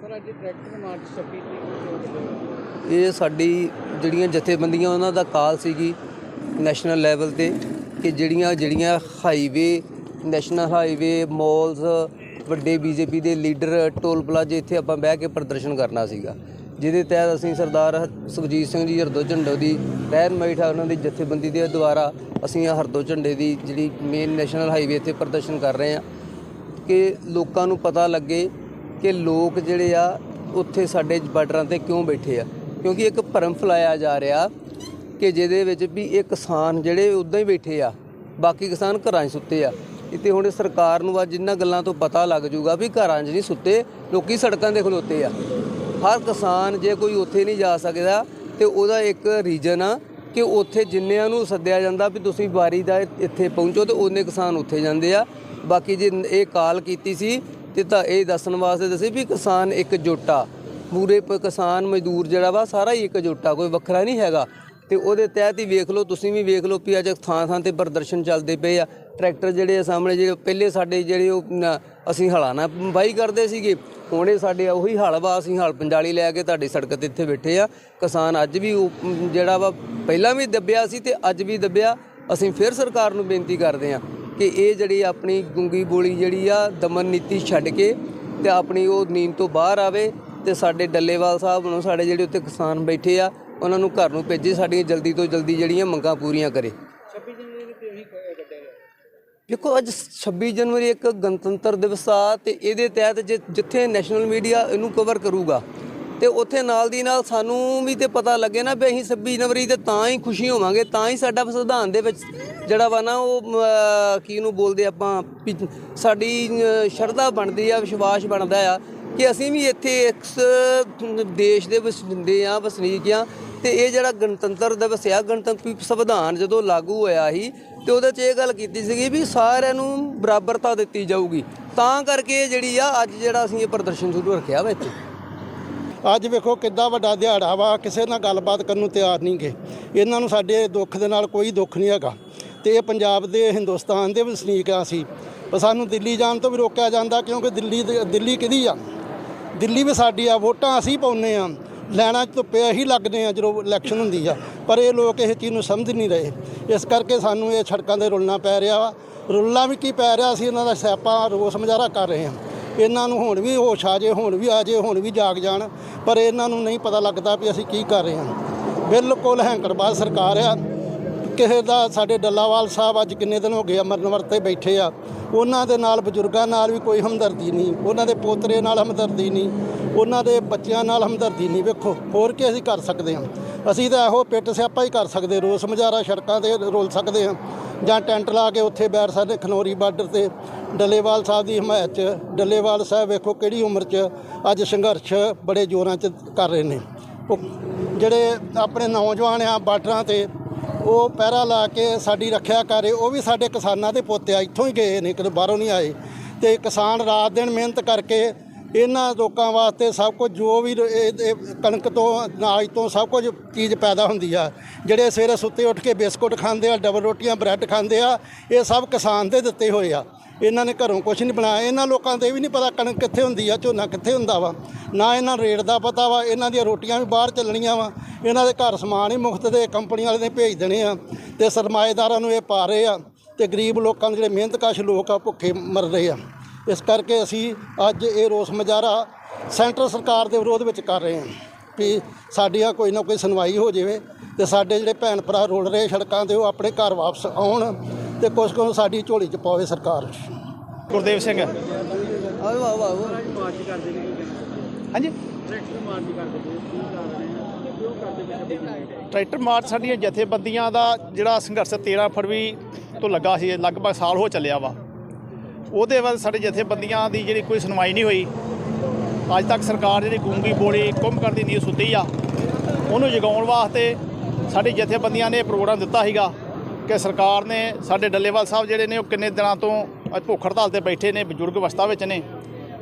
ਸਰ ਅੱਜ ਟਰੈਕਟਰ ਮਾਰਚ 26 ਤਰੀਕ ਇਹ ਸਾਡੀ ਜਿਹੜੀਆਂ ਜਥੇਬੰਦੀਆਂ, ਉਹਨਾਂ ਦਾ ਕਾਲ ਸੀਗੀ ਨੈਸ਼ਨਲ ਲੈਵਲ ਤੇ ਕਿ ਜਿਹੜੀਆਂ ਜਿਹੜੀਆਂ ਹਾਈਵੇ ਨੈਸ਼ਨਲ ਹਾਈਵੇ ਮਾਲਸ ਵੱਡੇ ਬੀਜੇਪੀ ਦੇ ਲੀਡਰ ਟੋਲ ਪਲਾਜ਼ੇ ਇੱਥੇ ਆਪਾਂ ਬਹਿ ਕੇ ਪ੍ਰਦਰਸ਼ਨ ਕਰਨਾ ਸੀਗਾ। ਜਿਹਦੇ ਤਹਿਤ ਅਸੀਂ ਸਰਦਾਰ ਸੁਖਜੀਤ ਸਿੰਘ ਜੀ ਹਰਦੋ ਝੰਡੋ ਦੀ ਰਹਿਨਮਾਈ ਠਾ ਉਹਨਾਂ ਦੀ ਜਥੇਬੰਦੀ ਦੇ ਦੁਆਰਾ ਅਸੀਂ ਹਰਦੋ ਝੰਡੇ ਦੀ ਜਿਹੜੀ ਮੇਨ ਨੈਸ਼ਨਲ ਹਾਈਵੇ ਤੇ ਪ੍ਰਦਰਸ਼ਨ ਕਰ ਰਹੇ ਹਾਂ ਕਿ ਲੋਕਾਂ ਨੂੰ ਪਤਾ ਲੱਗੇ ਕਿ ਲੋਕ ਜਿਹੜੇ ਆ, ਉੱਥੇ ਸਾਡੇ ਬਾਰਡਰਾਂ ਤੇ ਕਿਉਂ ਬੈਠੇ ਆ। ਕਿਉਂਕਿ ਇੱਕ ਭਰਮ ਫੈਲਾਇਆ ਜਾ ਰਿਹਾ ਕਿ ਜਿਹਦੇ ਵਿੱਚ ਵੀ ਇਹ ਕਿਸਾਨ ਜਿਹੜੇ ਉਦਾਂ ਹੀ ਬੈਠੇ ਆ, ਬਾਕੀ ਕਿਸਾਨ ਘਰਾਂ 'ਚ ਸੁੱਤੇ ਆ। ਇੱਥੇ ਹੁਣ ਸਰਕਾਰ ਨੂੰ ਅੱਜ ਜਿੰਨਾਂ ਗੱਲਾਂ ਤੋਂ ਪਤਾ ਲੱਗ ਜੂਗਾ ਵੀ ਘਰਾਂ 'ਚ ਨਹੀਂ ਸੁੱਤੇ, ਲੋਕੀ ਸੜਕਾਂ ਤੇ ਖਲੋਤੇ ਆ। ਹਰ ਕਿਸਾਨ ਜੇ ਕੋਈ ਉੱਥੇ ਨਹੀਂ ਜਾ ਸਕਦਾ ਤੇ ਉਹਦਾ ਇੱਕ ਰੀਜਨ ਆ ਕਿ ਉੱਥੇ ਜਿੰਨਿਆਂ ਨੂੰ ਸੱਦਿਆ ਜਾਂਦਾ ਵੀ ਤੁਸੀਂ ਵਾਰੀ ਦਾ ਇੱਥੇ ਪਹੁੰਚੋ ਤੇ ਉਹਨੇ ਕਿਸਾਨ ਉੱਥੇ ਜਾਂਦੇ ਆ। ਬਾਕੀ ਜੇ ਇਹ ਕਾਲ ਕੀਤੀ ਸੀ ਤੇ ਤਾਂ ਇਹ ਦੱਸਣ ਵਾਸਤੇ ਦੱਸੇ ਵੀ ਕਿਸਾਨ ਇੱਕ ਜੋਟਾ ਪੂਰੇ ਪ- ਕਿਸਾਨ ਮਜ਼ਦੂਰ ਜਿਹੜਾ ਵਾ ਸਾਰਾ ਹੀ ਇੱਕ ਜੋਟਾ ਕੋਈ ਵੱਖਰਾ ਨਹੀਂ ਹੈਗਾ। ਤੇ ਉਹਦੇ ਤਹਿਤ ਹੀ ਵੇਖ ਲਓ ਤੁਸੀਂ ਵੀ ਵੇਖ ਲਓ ਵੀ ਅੱਜ ਥਾਂ ਥਾਂ ਤੇ ਪ੍ਰਦਰਸ਼ਨ ਚੱਲਦੇ ਪਏ ਆ। ਟਰੈਕਟਰ ਜਿਹੜੇ ਆ ਸਾਹਮਣੇ ਜਿਹੜੇ ਪਹਿਲੇ ਸਾਡੇ ਜਿਹੜੇ ਉਹ ਨ- ਅਸੀਂ ਹਲਾਂ ਨਾਲ ਵਾਹੀ ਕਰਦੇ ਸੀਗੇ। ਹੁਣ ਇਹ ਸਾਡੇ ਉਹੀ ਹਲ ਵਾ ਅਸੀਂ ਹਲ ਪੰਜਾਲੀ ਲੈ ਕੇ ਤੁਹਾਡੀ ਸੜਕ ਤੇ ਇੱਥੇ ਬੈਠੇ ਆ। ਕਿਸਾਨ ਅੱਜ ਵੀ ਉਹ, ਜਿਹੜਾ ਵਾ ਪਹਿਲਾਂ ਵੀ ਦੱਬਿਆ ਸੀ ਤੇ ਅੱਜ ਵੀ ਦੱਬਿਆ। ਅਸੀਂ ਫਿਰ ਸਰਕਾਰ ਨੂੰ ਬੇਨਤੀ ਕਰਦੇ ਆ ਕਿ ਇਹ ਜਿਹੜੀ ਆਪਣੀ ਗੁੰਗੀ ਬੋਲੀ ਜਿਹੜੀ ਆ ਦਮਨ ਨੀਤੀ ਛੱਡ ਕੇ ਤੇ ਆਪਣੀ ਉਹ ਨੀਂਦ ਤੋਂ ਬਾਹਰ ਆਵੇ। ਤੇ ਸਾਡੇ ਡੱਲੇਵਾਲ ਸਾਹਿਬ ਨੂੰ ਸਾਡੇ ਜਿਹੜੇ ਉੱਤੇ ਕਿਸਾਨ ਬੈਠੇ ਆ ਉਹਨਾਂ ਨੂੰ ਘਰ ਨੂੰ ਭੇਜੇ ਸਾਡੀਆਂ ਜਲਦੀ ਤੋਂ ਜਲਦੀ ਜਿਹੜੀਆਂ ਮੰਗਾਂ ਪੂਰੀਆਂ ਕਰੇ। ਦੇਖੋ ਅੱਜ 26 ਜਨਵਰੀ ਇੱਕ ਗਣਤੰਤਰ ਦਿਵਸ ਆ ਤੇ ਇਹਦੇ ਤਹਿਤ ਜਿ- ਜਿੱਥੇ ਨੈਸ਼ਨਲ ਮੀਡੀਆ ਇਹਨੂੰ ਕਵਰ ਕਰੂਗਾ ਤੇ ਉੱਥੇ ਨਾਲ ਦੀ ਨਾਲ ਸਾਨੂੰ ਵੀ ਤੇ ਪਤਾ ਲੱਗੇ ਨਾ ਵੀ ਅਸੀਂ 26 ਜਨਵਰੀ ਤੇ ਤਾਂ ਹੀ ਖੁਸ਼ੀ ਹੋਵਾਂਗੇ ਤਾਂ ਹੀ ਸਾਡਾ ਸੰਵਿਧਾਨ ਦੇ ਵਿੱਚ ਜਿਹੜਾ ਵਾ ਨਾ ਉਹ ਕੀ ਨੂੰ ਬੋਲਦੇ ਆਪਾਂ ਸਾਡੀ ਸ਼ਰਧਾ ਬਣਦੀ ਆ ਵਿਸ਼ਵਾਸ ਬਣਦਾ ਆ। ਕਿ ਅਸੀਂ ਵੀ ਇੱਥੇ ਇਸ ਦੇਸ਼ ਦੇ ਵਸਿੰਦੇ ਆ ਵਸਨੀਕ ਆ ਤੇ ਇਹ ਜਿਹੜਾ ਗਣਤੰਤਰ ਦਿਵਸ ਆ, ਗਣਤੰਤਰੀ ਸੰਵਿਧਾਨ ਜਦੋਂ ਲਾਗੂ ਹੋਇਆ ਸੀ, ਤੇ ਉਹਦੇ 'ਚ ਇਹ ਗੱਲ ਕੀਤੀ ਸੀਗੀ ਵੀ ਸਾਰਿਆਂ ਨੂੰ ਬਰਾਬਰਤਾ ਦਿੱਤੀ ਜਾਊਗੀ। ਤਾਂ ਕਰਕੇ ਇਹ ਜਿਹੜੀ ਆ, ਅੱਜ ਜਿਹੜਾ ਅਸੀਂ ਇਹ ਪ੍ਰਦਰਸ਼ਨ ਸ਼ੁਰੂ ਰੱਖਿਆ ਵਾ ਇੱਥੇ। ਅੱਜ ਵੇਖੋ ਕਿੱਦਾਂ ਵੱਡਾ ਦਿਹਾੜਾ ਵਾ, ਕਿਸੇ ਨਾਲ ਗੱਲਬਾਤ ਕਰਨ ਨੂੰ ਤਿਆਰ ਨਹੀਂ ਗਏ ਇਹਨਾਂ ਨੂੰ ਸਾਡੇ ਦੁੱਖ ਦੇ ਨਾਲ ਕੋਈ ਦੁੱਖ ਨਹੀਂ ਹੈਗਾ। ਤੇ ਇਹ ਪੰਜਾਬ ਦੇ ਹਿੰਦੁਸਤਾਨ ਦੇ ਵਸਨੀਕ ਆ ਅਸੀਂ। ਪਰ ਸਾਨੂੰ ਦਿੱਲੀ ਜਾਣ ਤੋਂ ਵੀ ਰੋਕਿਆ ਜਾਂਦਾ, ਕਿਉਂਕਿ ਦਿੱਲੀ ਦੇ- ਦਿੱਲੀ ਕਿਹਦੀ ਆ? ਦਿੱਲੀ ਵੀ ਸਾਡੀ ਆ ਵੋਟਾਂ ਅਸੀਂ ਪਾਉਂਦੇ ਆ ਲੈਣਾ 'ਚ ਧੁੱਪੇ ਅਸੀਂ ਲੱਗਦੇ ਆ ਜਦੋਂ ਇਲੈਕਸ਼ਨ ਹੁੰਦੀ ਆ। ਪਰ ਇਹ ਲੋਕ ਇਹ ਚੀਜ਼ ਨੂੰ ਸਮਝ ਨਹੀਂ ਰਹੇ। ਇਸ ਕਰਕੇ ਸਾਨੂੰ ਇਹ ਸੜਕਾਂ ਤੇ ਰੁਲਣਾ ਪੈ ਰਿਹਾ ਵਾ। ਰੁਲਣਾ ਵੀ ਕੀ ਪੈ ਰਿਹਾ? ਅਸੀਂ ਇਹਨਾਂ ਦਾ ਸਿਆਪਾ ਰੋਸ ਮੁਜ਼ਾਹਰਾ ਕਰ ਰਹੇ ਹਾਂ। ਇਹਨਾਂ ਨੂੰ ਹੁਣ ਵੀ ਹੋਸ਼ ਆ ਜੇ, ਹੁਣ ਵੀ ਆ ਜੇ, ਹੁਣ ਵੀ ਜਾਗ ਜਾਣ। ਪਰ ਇਹਨਾਂ ਨੂੰ ਨਹੀਂ ਪਤਾ ਲੱਗਦਾ ਵੀ ਅਸੀਂ ਕੀ ਕਰ ਰਹੇ ਹਾਂ। ਬਿਲਕੁਲ ਹੈਂਕੜਬਾਜ਼ ਸਰਕਾਰ ਆ। ਕਿਸੇ ਦਾ ਸਾਡੇ ਡੱਲਾਵਾਲ ਸਾਹਿਬ ਅੱਜ ਕਿੰਨੇ ਦਿਨ ਹੋ ਗਏ ਆ ਮਰਨ ਵਰਤੇ ਬੈਠੇ ਆ। ਉਹਨਾਂ ਦੇ ਨਾਲ ਬਜ਼ੁਰਗਾਂ ਨਾਲ ਵੀ ਕੋਈ ਹਮਦਰਦੀ ਨਹੀਂ, ਉਹਨਾਂ ਦੇ ਪੋਤਰੇ ਨਾਲ ਹਮਦਰਦੀ ਨਹੀਂ, ਉਹਨਾਂ ਦੇ ਬੱਚਿਆਂ ਨਾਲ ਹਮਦਰਦੀ ਨਹੀਂ, ਵੇਖੋ, ਹੋਰ ਕੀ ਅਸੀਂ ਕਰ ਸਕਦੇ ਹਾਂ? ਅਸੀਂ ਤਾਂ ਇਹੋ ਪਿੱਟ ਸਿਆਪਾ ਹੀ ਕਰ ਸਕਦੇ, ਰੋਸ ਮੁਜ਼ਾਹਰਾ ਸੜਕਾਂ ਤੇ ਰੋਲ ਸਕਦੇ ਹਾਂ, ਜਾਂ ਟੈਂਟ ਲਾ ਕੇ ਉੱਥੇ ਬੈਠ ਸਕਦੇ, ਖਨੌਰੀ ਬਾਰਡਰ ਤੇ, ਡੱਲੇਵਾਲ ਸਾਹਿਬ ਦੀ ਹਮਾਇਤ 'ਚ, ਡੱਲੇਵਾਲ ਸਾਹਿਬ ਵੇਖੋ ਕਿਹੜੀ ਉਮਰ 'ਚ ਅੱਜ ਸੰਘਰਸ਼ ਬੜੇ ਜ਼ੋਰਾਂ 'ਚ ਕਰ ਰਹੇ ਨੇ। ਉਹ ਜਿਹੜੇ ਆਪਣੇ ਨੌਜਵਾਨ ਆ ਬਾਰਡਰਾਂ ਤੇ ਉਹ ਪਹਿਰਾ ਲਾ ਕੇ ਸਾਡੀ ਰੱਖਿਆ ਕਰੇ ਉਹ ਵੀ ਸਾਡੇ ਕਿਸਾਨਾਂ ਦੇ ਪੋਤੇ ਆ, ਇੱਥੋਂ ਹੀ ਗਏ ਨੇ ਕਿਤੇ ਬਾਹਰੋਂ ਨਹੀਂ ਆਏ। ਤੇ ਕਿਸਾਨ ਰਾਤ ਦਿਨ ਮਿਹਨਤ ਕਰਕੇ ਇਹਨਾਂ ਲੋਕਾਂ ਵਾਸਤੇ ਸਭ ਕੁਝ ਜੋ ਵੀ ਇਹ- ਇਹ ਕਣਕ ਤੋਂ, ਅਨਾਜ ਤੋਂ ਸਭ ਕੁਝ ਚੀਜ਼ ਪੈਦਾ ਹੁੰਦੀ ਆ। ਜਿਹੜੇ ਸਵੇਰੇ ਸੁੱਤੇ ਉੱਠ ਕੇ ਬਿਸਕੁਟ ਖਾਂਦੇ ਆ, ਡਬਲ ਰੋਟੀਆਂ, ਬ੍ਰੈਡ ਖਾਂਦੇ ਆ, ਇਹ ਸਭ ਕਿਸਾਨ ਦੇ ਦਿੱਤੇ ਹੋਏ ਆ। ਇਹਨਾਂ ਨੇ ਘਰੋਂ ਕੁਝ ਨਹੀਂ ਬਣਾਇਆ। ਇਹਨਾਂ ਲੋਕਾਂ ਦੇ ਵੀ ਨਹੀਂ ਪਤਾ ਕਣਕ ਕਿੱਥੇ ਹੁੰਦੀ ਆ, ਝੋਨਾ ਕਿੱਥੇ ਹੁੰਦਾ ਵਾ। ਨਾ ਇਹਨਾਂ ਰੇਟ ਦਾ ਪਤਾ ਵਾ, ਇਹਨਾਂ ਦੀਆਂ ਰੋਟੀਆਂ ਵੀ ਬਾਹਰ ਚੱਲਣੀਆਂ ਵਾ। ਇਹਨਾਂ ਦੇ ਘਰ ਸਮਾਨ ਹੀ ਮੁਫਤ ਦੇ ਕੰਪਨੀ ਵਾਲੇ ਨੇ ਭੇਜ ਦੇਣੇ ਆ। ਤੇ ਸਰਮਾਏਦਾਰਾਂ ਨੂੰ ਇਹ ਪਾ ਰਹੇ ਆ। ਤੇ ਗਰੀਬ ਲੋਕਾਂ ਦੇ ਜਿਹੜੇ ਮਿਹਨਤਕਸ਼ ਲੋਕ ਆ, ਭੁੱਖੇ ਮਰ ਰਹੇ ਆ। ਇਸ ਕਰਕੇ ਅਸੀਂ ਅੱਜ ਇਹ ਰੋਸ ਮੁਜ਼ਾਹਰਾ ਸੈਂਟਰ ਸਰਕਾਰ ਦੇ ਵਿਰੋਧ ਵਿੱਚ ਕਰ ਰਹੇ ਹਾਂ ਵੀ ਸਾਡੀਆਂ ਕੋਈ ਨਾ ਕੋਈ ਸੁਣਵਾਈ ਹੋ ਜਾਵੇ ਤੇ ਸਾਡੇ ਜਿਹੜੇ ਭੈਣ ਭਰਾ ਰੋਲ ਰਹੇ ਸੜਕਾਂ ਤੇ ਉਹ ਆਪਣੇ ਘਰ ਵਾਪਸ ਆਉਣ ਤੇ ਕੁਛ ਕੁ ਸਾਡੀ ਝੋਲੀ 'ਚ ਪਾਵੇ ਸਰਕਾਰ ਗੁਰਦੇਵ ਸਿੰਘ। ਆਓ ਆਓ ਆਓ। ਮਾਰਚ ਕਰਦੇ ਨੇ ਕੀ ਕਹਿਣਾ ਹਾਂਜੀ? ਮਾਰਚ ਕਰਦੇ ਨੇ ਕੀ ਆ ਟਰੈਕਟਰ ਮਾਰਚ ਸਾਡੀਆਂ ਜਥੇਬੰਦੀਆਂ ਦਾ ਜਿਹੜਾ ਸੰਘਰਸ਼ 13 ਫਰਵਰੀ ਤੋਂ ਲੱਗਾ ਸੀ ਲਗਭਗ ਸਾਲ ਹੋ ਚੱਲਿਆ ਵਾ। ਉਹਦੇ ਬਾਅਦ ਸਾਡੇ ਜਥੇਬੰਦੀਆਂ ਦੀ ਜਿਹੜੀ ਕੋਈ ਸੁਣਵਾਈ ਨਹੀਂ ਹੋਈ। ਅੱਜ ਤੱਕ ਸਰਕਾਰ ਜਿਹੜੀ ਗੂੰਗੀ ਬੋਲੀ ਕੁੰਭਕਰਨ ਦੀ ਨੀਂਦ ਸੁੱਤੀ ਆ। ਉਹਨੂੰ ਜਗਾਉਣ ਵਾਸਤੇ ਸਾਡੀ ਜਥੇਬੰਦੀਆਂ ਨੇ ਇਹ ਪ੍ਰੋਗਰਾਮ ਦਿੱਤਾ ਸੀਗਾ ਕਿ ਸਰਕਾਰ ਨੇ ਸਾਡੇ ਡੱਲੇਵਾਲ ਸਾਹਿਬ ਜਿਹੜੇ ਨੇ ਉਹ ਕਿੰਨੇ ਦਿਨਾਂ ਤੋਂ ਅੱਜ ਭੁੱਖ ਹੜਤਾਲ ਤੇ ਬੈਠੇ ਨੇ, ਬਜ਼ੁਰਗ ਅਵਸਥਾ ਵਿੱਚ ਨੇ।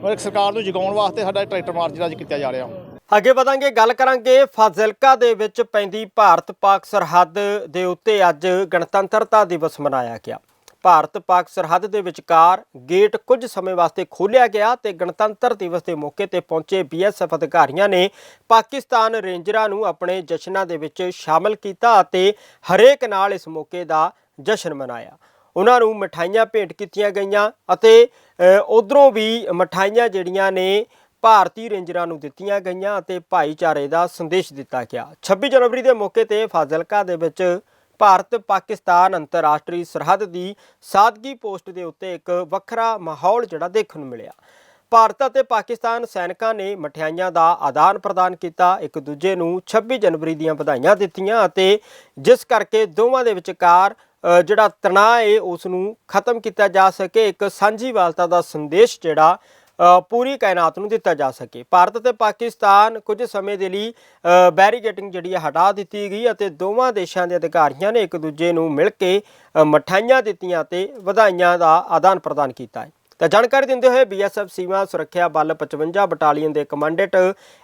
ਔਰ ਸਰਕਾਰ ਨੂੰ ਜਗਾਉਣ ਵਾਸਤੇ ਸਾਡਾ ਟਰੈਕਟਰ ਮਾਰਚ ਜਿਹੜਾ ਅੱਜ ਕੀਤਾ ਜਾ ਰਿਹਾ। ਅੱਗੇ ਵਧਾਂਗੇ, ਗੱਲ ਕਰਾਂਗੇ ਫਾਜ਼ਿਲਕਾ ਦੇ ਵਿੱਚ ਪੈਂਦੀ ਭਾਰਤ ਪਾਕ ਸਰਹੱਦ ਦੇ ਉੱਤੇ ਅੱਜ ਗਣਤੰਤਰਤਾ ਦਿਵਸ ਮਨਾਇਆ ਗਿਆ। ਭਾਰਤ ਪਾਕ ਸਰਹੱਦ ਦੇ ਵਿਚਕਾਰ ਗੇਟ ਕੁਝ ਸਮੇਂ ਵਾਸਤੇ ਖੋਲ੍ਹਿਆ ਗਿਆ ਤੇ ਗਣਤੰਤਰ ਦਿਵਸ ਦੇ ਮੌਕੇ ਤੇ ਪਹੁੰਚੇ ਬੀਐਸਐਫ ਅਧਿਕਾਰੀਆਂ ਨੇ ਪਾਕਿਸਤਾਨ ਰੇਂਜਰਾਂ ਨੂੰ ਆਪਣੇ ਜਸ਼ਨਾਂ ਦੇ ਵਿੱਚ ਸ਼ਾਮਲ ਕੀਤਾ ਅਤੇ ਹਰੇਕ ਨਾਲ ਇਸ ਮੌਕੇ ਦਾ ਜਸ਼ਨ ਮਨਾਇਆ। ਉਹਨਾਂ ਨੂੰ ਮਠਾਈਆਂ ਭੇਟ ਕੀਤੀਆਂ ਗਈਆਂ ਅਤੇ ਉਧਰੋਂ ਵੀ ਮਠਾਈਆਂ ਜਿਹੜੀਆਂ ਨੇ ਭਾਰਤੀ ਰੇਂਜਰਾਂ ਨੂੰ ਦਿੱਤੀਆਂ ਗਈਆਂ ਅਤੇ ਭਾਈਚਾਰੇ ਦਾ ਸੰਦੇਸ਼ ਦਿੱਤਾ ਗਿਆ। 26 ਜਨਵਰੀ ਦੇ ਮੌਕੇ ਤੇ ਫਾਜ਼ਿਲਕਾ ਦੇ ਵਿੱਚ ਭਾਰਤ, ਪਾਕਿਸਤਾਨ ਅੰਤਰਰਾਸ਼ਟਰੀ ਸਰਹੱਦ ਦੀ ਸਾਦਗੀ ਪੋਸਟ ਦੇ ਉੱਤੇ ਇੱਕ ਵੱਖਰਾ ਮਾਹੌਲ ਜਿਹੜਾ ਦੇਖਣ ਨੂੰ ਮਿਲਿਆ। ਭਾਰਤ ਅਤੇ ਪਾਕਿਸਤਾਨ ਸੈਨਿਕਾਂ ਨੇ ਮਠਿਆਈਆਂ ਦਾ ਆਦਾਨ ਪ੍ਰਦਾਨ ਕੀਤਾ। ਇੱਕ ਦੂਜੇ ਨੂੰ 26 ਜਨਵਰੀ ਦੀਆਂ ਵਧਾਈਆਂ ਦਿੱਤੀਆਂ ਅਤੇ ਜਿਸ ਕਰਕੇ ਦੋਵਾਂ ਦੇ ਵਿਚਕਾਰ ਜਿਹੜਾ ਤਣਾਅ ਹੈ, ਉਸ ਨੂੰ ਖਤਮ ਕੀਤਾ ਜਾ ਸਕੇ। ਇੱਕ ਸਾਂਝੀਵਾਲਤਾ ਦਾ ਸੰਦੇਸ਼ ਜਿਹੜਾ ਪੂਰੀ ਕਾਇਨਾਤ ਨੂੰ ਦਿੱਤਾ ਜਾ ਸਕੇ। ਭਾਰਤ ਅਤੇ ਪਾਕਿਸਤਾਨ ਕੁਝ ਸਮੇਂ ਦੇ ਲਈ ਅ, ਬੈਰੀਗੇਟਿੰਗ ਜਿਹੜੀ ਹੈ ਹਟਾ ਦਿੱਤੀ ਗਈ ਅਤੇ ਦੋਵਾਂ ਦੇਸ਼ਾਂ ਦੇ ਅਧਿਕਾਰੀਆਂ ਨੇ ਇੱਕ ਦੂਜੇ ਨੂੰ ਮਿਲ ਕੇ ਅ, ਮਠਾਈਆਂ ਦਿੱਤੀਆਂ ਤੇ ਵਧਾਈਆਂ ਦਾ ਆਦਾਨ ਪ੍ਰਦਾਨ ਕੀਤਾ ਹੈ। ਤਾਂ ਜਾਣਕਾਰੀ ਦਿੰਦੇ ਹੋਏ ਬੀਐਸਐਫ ਸੀਮਾ ਸੁਰੱਖਿਆ ਬਲ 55 ਬਟਾਲੀਅਨ ਦੇ ਕਮਾਂਡੈਂਟ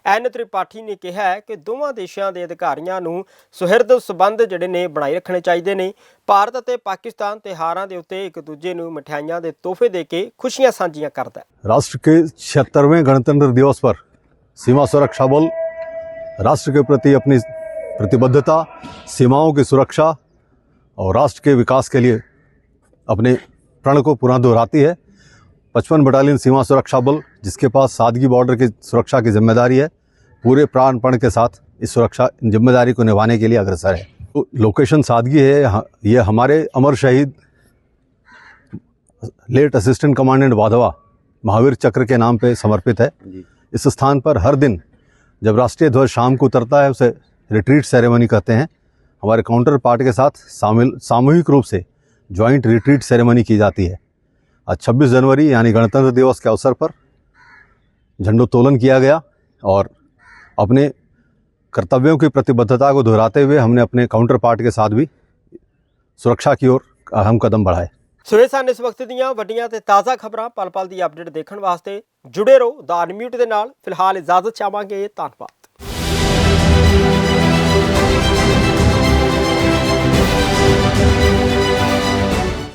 ਐਨ ਤ੍ਰਿਪਾਠੀ ਨੇ ਕਿਹਾ ਹੈ ਕਿ ਦੋਵਾਂ ਦੇਸ਼ਾਂ ਦੇ ਅਧਿਕਾਰੀਆਂ ਨੂੰ ਸੁਹਿਰਦ ਸਬੰਧ ਜਿਹੜੇ ਨੇ ਬਣਾਈ ਰੱਖਣੇ ਚਾਹੀਦੇ ਨੇ ਭਾਰਤ ਅਤੇ ਪਾਕਿਸਤਾਨ ਤਿਉਹਾਰਾਂ ਦੇ ਉੱਤੇ ਇੱਕ ਦੂਜੇ ਨੂੰ ਮਠਿਆਈਆਂ ਦੇ ਤੋਹਫੇ ਦੇ ਕੇ ਖੁਸ਼ੀਆਂ ਸਾਂਝੀਆਂ ਕਰਦਾ ਹੈ राष्ट्र के छिहत्तरवें गणतंत्र दिवस पर सीमा सुरक्षा बल राष्ट्र के प्रति अपनी प्रतिबद्धता सीमाओं की सुरक्षा और राष्ट्र के विकास के लिए अपने प्रण को पुनः दोहराती है पचपन बटालियन सीमा सुरक्षा बल जिसके पास सादगी बॉर्डर की सुरक्षा की ज़िम्मेदारी है पूरे प्राणपण के साथ इस सुरक्षा ज़िम्मेदारी को निभाने के लिए अग्रसर है। तो लोकेशन सादगी है यहाँ- ये हमारे अमर शहीद late assistant commandant Wadhwa Mahavir Chakra के नाम पे समर्पित है। इस स्थान पर हर दिन जब राष्ट्रीय ध्वज शाम को उतरता है उसे रिट्रीट सेरेमनी कहते हैं। हमारे काउंटर पार्ट के साथ शामिल सामूहिक रूप से ज्वाइंट रिट्रीट सेरेमनी की जाती है। आज 26 जनवरी यानी गणतंत्र दिवस के अवसर पर झंडोत्तोलन किया गया और अपने कर्तव्यों की प्रतिबद्धता को दोहराते हुए हमने अपने काउंटर पार्ट के साथ भी सुरक्षा की ओर अहम कदम बढ़ाए ਸੋ ਇਹ ਸਨ ਇਸ ਵਕਤ ਦੀਆਂ ਵੱਡੀਆਂ ਤੇ ਤਾਜ਼ਾ ਖਬਰਾਂ ਪਲ ਪਲ ਦੀ ਅਪਡੇਟ ਦੇਖਣ ਵਾਸਤੇ ਜੁੜੇ ਰਹੋ ਦਾ ਅਨਮਿਊਟ ਦੇ ਨਾਲ ਫਿਲਹਾਲ ਇਜਾਜ਼ਤ ਚਾਹਾਂਗੇ ਧੰਨਵਾਦ